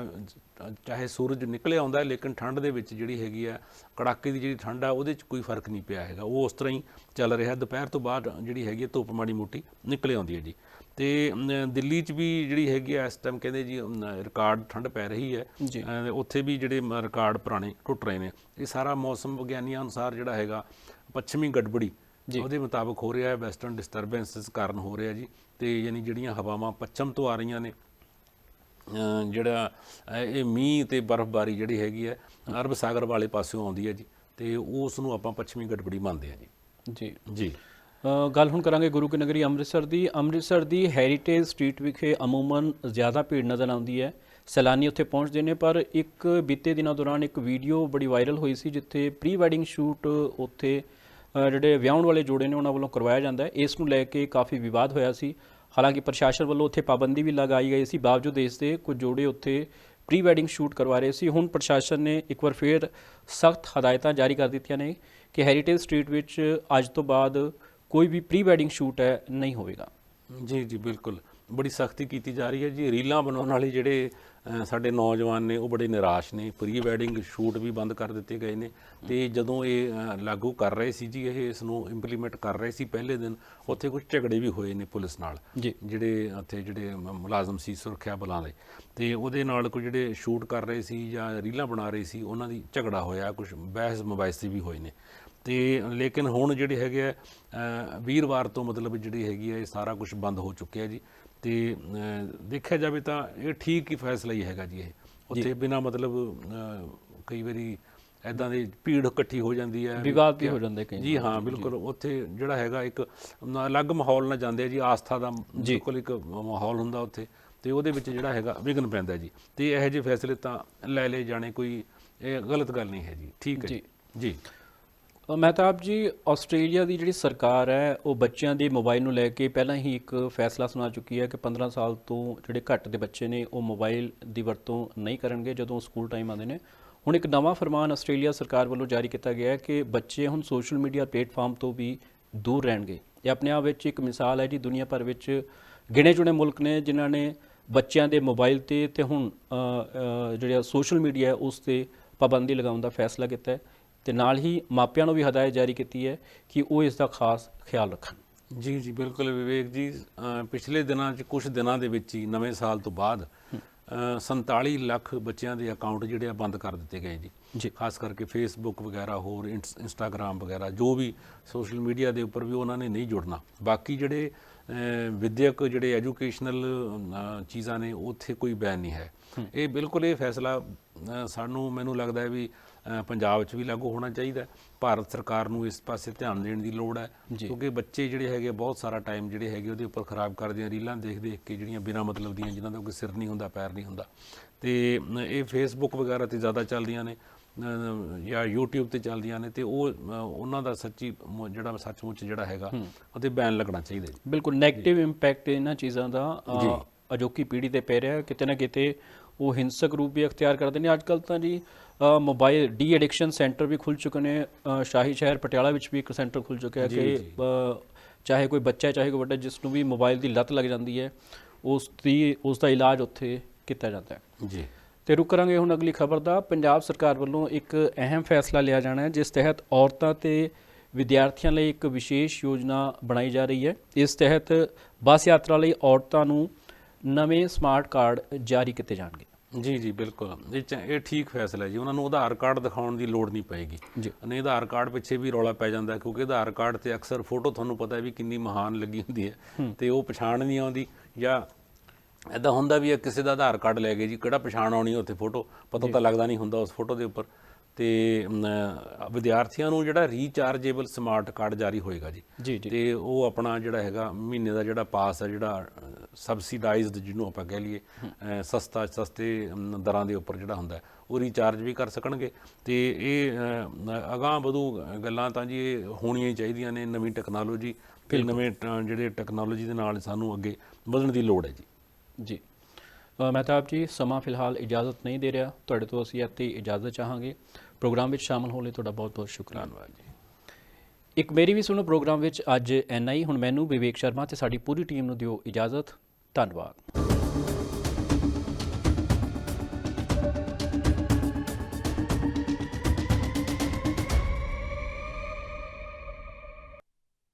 ਚਾਹੇ ਸੂਰਜ ਨਿਕਲਿਆ ਆਉਂਦਾ ਹੈ, ਲੇਕਿਨ ਠੰਡ ਦੇ ਵਿੱਚ ਜਿਹੜੀ ਹੈਗੀ ਆ ਕੜਾਕੇ ਦੀ ਜਿਹੜੀ ਠੰਡ ਆ ਉਹਦੇ 'ਚ ਕੋਈ ਫ਼ਰਕ ਨਹੀਂ ਪਿਆ ਹੈਗਾ। ਉਹ ਉਸ ਤਰ੍ਹਾਂ ਹੀ ਚੱਲ ਰਿਹਾ। ਦੁਪਹਿਰ ਤੋਂ ਬਾਅਦ ਜਿਹੜੀ ਹੈਗੀ ਆ ਧੁੱਪ ਮਾੜੀ ਮੋਟੀ ਨਿਕਲ ਆਉਂਦੀ ਹੈ ਜੀ। ਤੇ ਦਿੱਲੀ 'ਚ ਵੀ ਜਿਹੜੀ ਹੈਗੀ ਆ ਇਸ ਟਾਈਮ ਕਹਿੰਦੇ ਜੀ ਰਿਕਾਰਡ ਠੰਡ ਪੈ ਰਹੀ ਹੈ। ਉੱਥੇ ਵੀ ਜਿਹੜੇ ਰਿਕਾਰਡ ਪੁਰਾਣੇ ਟੁੱਟ ਰਹੇ ਨੇ। ਇਹ ਸਾਰਾ ਮੌਸਮ ਵਿਗਿਆਨੀਆਂ ਅਨੁਸਾਰ ਜਿਹੜਾ ਹੈਗਾ ਪੱਛਮੀ ਗੜਬੜੀ ਉਹਦੇ ਮੁਤਾਬਕ ਹੋ ਰਿਹਾ ਹੈ। ਵੈਸਟਰਨ ਡਿਸਟਰਬੈਂਸਸ ਕਾਰਨ ਹੋ ਰਿਹਾ ਜੀ। ਤੇ ਯਾਨੀ ਜਿਹੜੀਆਂ ਹਵਾਵਾਂ ਪੱਛਮ ਤੋਂ ਆ ਰਹੀਆਂ ਨੇ ਜਿਹੜਾ ਇਹ ਮੀਂਹ ਤੇ ਬਰਫ਼ਬਾਰੀ ਜਿਹੜੀ ਹੈਗੀ ਹੈ ਅਰਬ ਸਾਗਰ ਵਾਲੇ ਪਾਸਿਓਂ ਆਉਂਦੀ ਹੈ ਜੀ ਤੇ ਉਸ ਨੂੰ ਆਪਾਂ ਪੱਛਮੀ ਗੜਬੜੀ ਮੰਨਦੇ ਆ ਜੀ। ਜੀ। ਜੀ। ਗੱਲ ਹੁਣ ਕਰਾਂਗੇ ਗੁਰੂ ਕੀ ਨਗਰੀ ਅੰਮ੍ਰਿਤਸਰ ਦੀ। ਅੰਮ੍ਰਿਤਸਰ ਦੀ ਹੈਰੀਟੇਜ ਸਟਰੀਟ ਵਿਖੇ ਅਮੂਮਨ ਜ਼ਿਆਦਾ ਭੀੜ ਨਜ਼ਰ ਆਉਂਦੀ ਹੈ। ਸੈਲਾਨੀ ਉੱਥੇ ਪਹੁੰਚਦੇ ਨੇ ਪਰ ਇੱਕ ਬੀਤੇ ਦਿਨਾਂ ਦੌਰਾਨ ਇੱਕ ਵੀਡੀਓ ਬੜੀ ਵਾਇਰਲ ਹੋਈ ਸੀ ਜਿੱਥੇ ਪ੍ਰੀ ਵੈਡਿੰਗ ਸ਼ੂਟ ਉੱਥੇ ਜਿਹੜੇ ਵਿਆਹਣ ਵਾਲੇ ਜੋੜੇ ਨੇ ਉਹਨਾਂ ਵੱਲੋਂ ਕਰਵਾਇਆ ਜਾਂਦਾ ਹੈ। ਇਸ ਨੂੰ ਲੈ ਕੇ ਕਾਫੀ ਵਿਵਾਦ ਹੋਇਆ ਸੀ। ਹਾਲਾਂਕਿ ਪ੍ਰਸ਼ਾਸਨ ਵੱਲੋਂ ਉੱਥੇ ਪਾਬੰਦੀ ਵੀ ਲਗਾਈ ਗਈ ਸੀ। ਬਾਵਜੂਦ ਇਸ ਦੇ ਕੁਝ ਜੋੜੇ ਉੱਥੇ ਪ੍ਰੀ ਵੈਡਿੰਗ ਸ਼ੂਟ ਕਰਵਾ ਰਹੇ ਸੀ। ਹੁਣ ਪ੍ਰਸ਼ਾਸਨ ਨੇ ਇੱਕ ਵਾਰ ਫੇਰ ਸਖਤ ਹਦਾਇਤਾਂ ਜਾਰੀ ਕਰ ਦਿੱਤੀਆਂ ਨੇ ਕਿ ਹੈਰੀਟੇਜ ਸਟਰੀਟ ਵਿੱਚ ਅੱਜ ਤੋਂ ਬਾਅਦ ਕੋਈ ਵੀ ਪ੍ਰੀ ਵੈਡਿੰਗ ਸ਼ੂਟ ਹੈ, ਨਹੀਂ ਹੋਵੇਗਾ। ਜੀ ਜੀ, ਬਿਲਕੁਲ। ਬੜੀ ਸਖਤੀ ਕੀਤੀ ਜਾ ਰਹੀ ਹੈ ਜੀ। ਰੀਲਾਂ ਬਣਾਉਣ ਵਾਲੇ ਜਿਹੜੇ ਸਾਡੇ ਨੌਜਵਾਨ ਨੇ ਉਹ ਬੜੇ ਨਿਰਾਸ਼ ਨੇ। ਪ੍ਰੀ ਵੈਡਿੰਗ ਸ਼ੂਟ ਵੀ ਬੰਦ ਕਰ ਦਿੱਤੇ ਗਏ ਨੇ। ਤੇ ਜਦੋਂ ਇਹ ਲਾਗੂ ਕਰ ਰਹੇ ਸੀ ਜੀ ਇਹ ਇਸ ਨੂੰ ਇੰਪਲੀਮੈਂਟ ਕਰ ਰਹੇ ਸੀ ਪਹਿਲੇ ਦਿਨ ਉੱਥੇ ਕੁਝ ਝਗੜੇ ਵੀ ਹੋਏ ਨੇ ਪੁਲਿਸ ਨਾਲ। ਜਿਹੜੇ ਉੱਥੇ ਜਿਹੜੇ ਮੁਲਾਜ਼ਮ ਸੀ ਸੁਰੱਖਿਆ ਬਲਾਂ ਦੇ। ਤੇ ਉਹਦੇ ਨਾਲ ਕੋਈ ਜਿਹੜੇ ਸ਼ੂਟ ਕਰ ਰਹੇ ਸੀ ਜਾਂ ਰੀਲਾਂ ਬਣਾ ਰਹੇ ਸੀ ਉਹਨਾਂ ਦੀ ਝਗੜਾ ਹੋਇਆ ਕੁਝ ਬਹਿਸ ਮੁਬਾਇਸੇ ਵੀ ਹੋਏ ਨੇ। ਤੇ ਲੇਕਿਨ ਹੁਣ ਜਿਹੜੇ ਹੈਗੇ ਆ ਵੀਰਵਾਰ ਤੋਂ ਮਤਲਬ ਜਿਹੜੀ ਹੈਗੀ ਹੈ ਇਹ ਸਾਰਾ ਕੁਝ ਬੰਦ ਹੋ ਚੁੱਕਿਆ ਜੀ। ਤੇ ਦੇਖਿਆ ਜਾਵੇ ਤਾਂ ਇਹ ਠੀਕ ਹੀ ਫੈਸਲਾ ਹੀ ਹੈਗਾ ਜੀ ਇਹ। ਉੱਥੇ ਬਿਨਾ ਮਤਲਬ ਕਈ ਵਾਰੀ ਐਦਾਂ ਦੀ ਭੀੜ ਇਕੱਠੀ ਹੋ ਜਾਂਦੀ ਹੈ। ਵਿਵਾਦ ਵੀ ਹੋ ਜਾਂਦੇ ਕਈ ਜੀ ਹਾਂ ਬਿਲਕੁਲ। ਉੱਥੇ ਜਿਹੜਾ ਹੈਗਾ ਇੱਕ ਅਲੱਗ ਮਾਹੌਲ ਨਾਲ ਜਾਂਦੇ ਆ ਜੀ। ਆਸਥਾ ਦਾ ਬਿਲਕੁਲ ਇੱਕ ਮਾਹੌਲ ਹੁੰਦਾ ਉੱਥੇ। ਤੇ ਉਹਦੇ ਵਿੱਚ ਜਿਹੜਾ ਹੈਗਾ ਵਿਘਨ ਪੈਂਦਾ ਜੀ। ਤੇ ਇਹੋ ਜਿਹੇ ਫੈਸਲੇ ਤਾਂ ਲੈ ਲਏ ਜਾਣੇ ਕੋਈ ਇਹ ਗਲਤ ਗੱਲ ਨਹੀਂ ਹੈ ਜੀ। ਠੀਕ ਹੈ ਜੀ। ਜੀ। ਮਹਿਤਾਬ ਜੀ, ਆਸਟ੍ਰੇਲੀਆ ਦੀ ਜਿਹੜੀ ਸਰਕਾਰ ਹੈ, ਉਹ ਬੱਚਿਆਂ ਦੇ ਮੋਬਾਈਲ ਨੂੰ ਲੈ ਕੇ ਪਹਿਲਾਂ ਹੀ ਇੱਕ ਫੈਸਲਾ ਸੁਣਾ ਚੁੱਕੀ ਹੈ ਕਿ 15 ਸਾਲ ਤੋਂ ਜਿਹੜੇ ਘੱਟ ਦੇ ਬੱਚੇ ਨੇ, ਉਹ ਮੋਬਾਈਲ ਦੀ ਵਰਤੋਂ ਨਹੀਂ ਕਰਨਗੇ ਜਦੋਂ ਸਕੂਲ ਟਾਈਮ ਆਉਂਦੇ ਨੇ। ਹੁਣ ਇੱਕ ਨਵਾਂ ਫਰਮਾਨ ਆਸਟ੍ਰੇਲੀਆ ਸਰਕਾਰ ਵੱਲੋਂ ਜਾਰੀ ਕੀਤਾ ਗਿਆ ਹੈ ਕਿ ਬੱਚੇ ਹੁਣ ਸੋਸ਼ਲ ਮੀਡੀਆ ਪਲੇਟਫਾਰਮ ਤੋਂ ਵੀ ਦੂਰ ਰਹਿਣਗੇ। ਇਹ ਆਪਣੇ ਆਪ ਵਿੱਚ ਇੱਕ ਮਿਸਾਲ ਹੈ ਜੀ, ਦੁਨੀਆ ਭਰ ਵਿੱਚ ਗਿਣੇ ਚੁਣੇ ਮੁਲਕ ਨੇ, ਜਿਨ੍ਹਾਂ ਨੇ ਬੱਚਿਆਂ ਦੇ ਮੋਬਾਈਲ ਤੇ ਤੇ ਹੁਣ ਜਿਹੜਾ ਸੋਸ਼ਲ ਮੀਡੀਆ ਉਸ ਤੇ ਪਾਬੰਦੀ ਲਗਾਉਣ ਦਾ ਫੈਸਲਾ ਕੀਤਾ ਹੈ। ਤੇ ਨਾਲ ਹੀ ਮਾਪਿਆਂ ਨੂੰ ਵੀ ਹਦਾਇਤ ਜਾਰੀ ਕੀਤੀ ਹੈ ਕਿ ਉਹ ਇਸ ਦਾ ਖਾਸ ਖਿਆਲ ਰੱਖਣ। ਜੀ ਜੀ ਬਿਲਕੁਲ ਵਿਵੇਕ ਜੀ ਪਿਛਲੇ ਦਿਨਾਂ 'ਚ ਕੁਝ ਦਿਨਾਂ ਦੇ ਵਿੱਚ ਹੀ ਨਵੇਂ ਸਾਲ ਤੋਂ ਬਾਅਦ ਅ, 47 ਲੱਖ ਬੱਚਿਆਂ ਦੇ ਅਕਾਊਂਟ ਜਿਹੜੇ ਆ ਬੰਦ ਕਰ ਦਿੱਤੇ ਗਏ ਜੀ। ਖਾਸ ਕਰਕੇ ਫੇਸਬੁੱਕ ਵਗੈਰਾ ਹੋਰ ਇੰਸ- ਇੰਸਟਾਗ੍ਰਾਮ ਵਗੈਰਾ ਜੋ ਵੀ ਸੋਸ਼ਲ ਮੀਡੀਆ ਦੇ ਉੱਪਰ ਵੀ ਉਹਨਾਂ ਨੇ ਨਹੀਂ ਜੁੜਨਾ। ਬਾਕੀ ਜਿਹੜੇ ਵਿਦਿਅਕ ਜਿਹੜੇ ਐਜੂਕੇਸ਼ਨਲ ਚੀਜ਼ਾਂ ਨੇ ਉੱਥੇ ਕੋਈ ਬੈਨ ਨਹੀਂ ਹੈ। ਇਹ ਬਿਲਕੁਲ ਇਹ ਫੈਸਲਾ ਸਾਨੂੰ ਮੈਨੂੰ ਲੱਗਦਾ ਹੈ ਵੀ ਪੰਜਾਬ 'ਚ ਵੀ ਲਾਗੂ ਹੋਣਾ ਚਾਹੀਦਾ। ਭਾਰਤ ਸਰਕਾਰ ਨੂੰ ਇਸ ਪਾਸੇ ਧਿਆਨ ਦੇਣ ਦੀ ਲੋੜ ਹੈ। ਕਿਉਂਕਿ ਬੱਚੇ ਜਿਹੜੇ ਹੈਗੇ ਬਹੁਤ ਸਾਰਾ ਟਾਈਮ ਜਿਹੜੇ ਹੈਗੇ ਉਹਦੇ ਉੱਪਰ ਖਰਾਬ ਕਰਦੇ ਆ ਰੀਲਾਂ ਦੇਖ ਦੇਖ ਕੇ ਜਿਹੜੀਆਂ ਬਿਨਾਂ ਮਤਲਬ ਦੀਆਂ ਜਿਨ੍ਹਾਂ ਦਾ ਕੋਈ ਸਿਰ ਨਹੀਂ ਹੁੰਦਾ ਪੈਰ ਨਹੀਂ ਹੁੰਦਾ ਤੇ ਇਹ ਫੇਸਬੁੱਕ ਵਗੈਰਾ ਤੇ ਜ਼ਿਆਦਾ ਚੱਲਦੀਆਂ ਨੇ ਜਾਂ YouTube ਤੇ ਚੱਲਦੀਆਂ ਨੇ ਤੇ ਉਹ ਉਹਨਾਂ ਦਾ ਸੱਚੀ ਜਿਹੜਾ ਸੱਚਮੁੱਚ ਜਿਹੜਾ ਹੈਗਾ ਉਹਤੇ ਬੈਨ ਲੱਗਣਾ ਚਾਹੀਦਾ ਬਿਲਕੁਲ 네ਗੇਟਿਵ ਇੰਪੈਕਟ ਇਹਨਾਂ ਚੀਜ਼ਾਂ ਦਾ ਅਜੋਕੀ ਪੀੜ੍ਹੀ ਤੇ ਪੈ ਰਿਹਾ। ਕਿਤੇ ਨਾ ਕਿਤੇ ਉਹ ਹਿੰਸਕ ਰੂਪ ਵੀ ਅਖਤਿਆਰ ਕਰਦੇ ਨੇ। ਅੱਜ ਕੱਲ ਤਾਂ ਜੀ ਮੋਬਾਈਲ ਡੀ ਐਡਿਕਸ਼ਨ ਸੈਂਟਰ ਵੀ ਖੁੱਲ ਚੁੱਕੇ ਨੇ। ਸ਼ਾਹੀ ਸ਼ਹਿਰ ਪਟਿਆਲਾ ਵਿੱਚ ਵੀ ਇੱਕ ਸੈਂਟਰ ਖੁੱਲ ਚੁੱਕਿਆ ਹੈ ਕਿ ਚਾਹੇ ਕੋਈ ਬੱਚਾ ਚਾਹੇ ਕੋਈ ਵੱਡਾ ਜਿਸ ਨੂੰ ਵੀ ਮੋਬਾਈਲ ਦੀ ਲਤ ਲੱਗ ਜਾਂਦੀ ਹੈ ਉਸ ਦੀ ਉਸ ਦਾ ਇਲਾਜ ਉੱਥੇ ਕੀਤਾ ਜਾਂਦਾ ਹੈ। ਜੀ। ਤੇ ਰੁਕ ਕਰਾਂਗੇ ਹੁਣ ਅਗਲੀ ਖਬਰ ਦਾ। ਪੰਜਾਬ ਸਰਕਾਰ ਵੱਲੋਂ ਇੱਕ ਅਹਿਮ ਫੈਸਲਾ ਲਿਆ ਜਾਣਾ ਹੈ ਜਿਸ ਤਹਿਤ ਔਰਤਾਂ ਤੇ ਵਿਦਿਆਰਥੀਆਂ ਲਈ ਇੱਕ ਵਿਸ਼ੇਸ਼ ਯੋਜਨਾ ਬਣਾਈ ਜਾ ਰਹੀ ਹੈ। ਇਸ ਤਹਿਤ ਬੱਸ ਯਾਤਰਾ ਲਈ ਔਰਤਾਂ ਨੂੰ ਨਵੇਂ ਸਮਾਰਟ ਕਾਰਡ ਜਾਰੀ ਕੀਤੇ ਜਾਣਗੇ। ਜੀ ਜੀ ਬਿਲਕੁਲ। ਇਹ ਚ- ਇਹ ਠੀਕ ਫੈਸਲਾ ਜੀ। ਉਹਨਾਂ ਨੂੰ ਆਧਾਰ ਕਾਰਡ ਦਿਖਾਉਣ ਦੀ ਲੋੜ ਨਹੀਂ ਪਏਗੀ। ਜੀ। ਨਹੀਂ ਆਧਾਰ ਕਾਰਡ ਪਿੱਛੇ ਵੀ ਰੌਲਾ ਪੈ ਜਾਂਦਾ ਹੈ ਕਿਉਂਕਿ ਆਧਾਰ ਕਾਰਡ ਤੇ ਅਕਸਰ ਫੋਟੋ ਤੁਹਾਨੂੰ ਪਤਾ ਹੈ ਵੀ ਕਿੰਨੀ ਮਹਾਨ ਲੱਗੀ ਹੁੰਦੀ ਹੈ ਤੇ ਉਹ ਪਛਾਣ ਨਹੀਂ ਆਉਂਦੀ ਜਾਂ ਐਦਾਂ ਹੁੰਦਾ ਵੀ ਇਹ ਕਿਸੇ ਦਾ ਆਧਾਰ ਕਾਰਡ ਲੈ ਗਏ ਜੀ ਕਿਹੜਾ ਪਛਾਣ ਆਉਣੀ ਉੱਥੇ ਫੋਟੋ? ਪਤਾ ਤਾਂ ਲੱਗਦਾ ਨਹੀਂ ਹੁੰਦਾ ਉਸ ਫੋਟੋ ਦੇ ਉੱਪਰ। ਤੇ ਅਮ, ਵਿਦਿਆਰਥੀਆਂ ਨੂੰ ਜਿਹੜਾ ਰੀਚਾਰਜੇਬਲ ਸਮਾਰਟ ਕਾਰਡ ਜਾਰੀ ਹੋਏਗਾ ਜੀ। ਜੀ ਜੀ। ਤੇ ਉਹ ਆਪਣਾ ਜਿਹੜਾ ਹੈਗਾ ਮਹੀਨੇ ਦਾ ਜਿਹੜਾ ਪਾਸ ਹੈ ਜਿਹੜਾ ਸਬਸਿਡਾਈਜ਼ਡ ਜਿਹਨੂੰ ਆਪਾਂ ਕਹਿ ਲਈਏ ਸਸਤਾ ਸਸਤੇ ਦਰਾਂ ਦੇ ਉੱਪਰ ਜਿਹੜਾ ਹੁੰਦਾ ਉਹ ਰੀਚਾਰਜ ਵੀ ਕਰ ਸਕਣਗੇ। ਤੇ ਇਹ ਅਗਾਂਹ ਵਧੂ ਗੱਲਾਂ ਤਾਂ ਜੀ ਇਹ ਹੋਣੀਆਂ ਹੀ ਚਾਹੀਦੀਆਂ ਨੇ ਨਵੀਂ ਟੈਕਨੋਲੋਜੀ ਤੇ ਨਵੇਂ ਜਿਹੜੇ ਟੈਕਨੋਲੋਜੀ ਦੇ ਨਾਲ ਸਾਨੂੰ ਅੱਗੇ ਵਧਣ ਦੀ ਲੋੜ ਹੈ ਜੀ। ਜੀ। ਮਹਿਤਾਬ ਜੀ ਸਮਾਂ ਫਿਲਹਾਲ ਇਜਾਜ਼ਤ ਨਹੀਂ ਦੇ ਰਿਹਾ। ਤੁਹਾਡੇ ਤੋਂ ਅਸੀਂ ਇੱਥੇ ਇਜਾਜ਼ਤ ਚਾਹਾਂਗੇ। ਪ੍ਰੋਗਰਾਮ ਵਿੱਚ ਸ਼ਾਮਲ ਹੋਣ ਲਈ ਤੁਹਾਡਾ ਬਹੁਤ ਬਹੁਤ ਸ਼ੁਕਰੀਆ। ਧੰਨਵਾਦ ਜੀ। ਇੱਕ ਮੇਰੀ ਵੀ ਸੁਣੋ ਪ੍ਰੋਗਰਾਮ ਵਿੱਚ ਅੱਜ ਐਨਾ ਹੀ। ਹੁਣ ਮੈਨੂੰ ਵਿਵੇਕ ਸ਼ਰਮਾ ਤੇ ਸਾਡੀ ਪੂਰੀ ਟੀਮ ਨੂੰ ਦਿਓ ਇਜਾਜ਼ਤ। ਧੰਨਵਾਦ।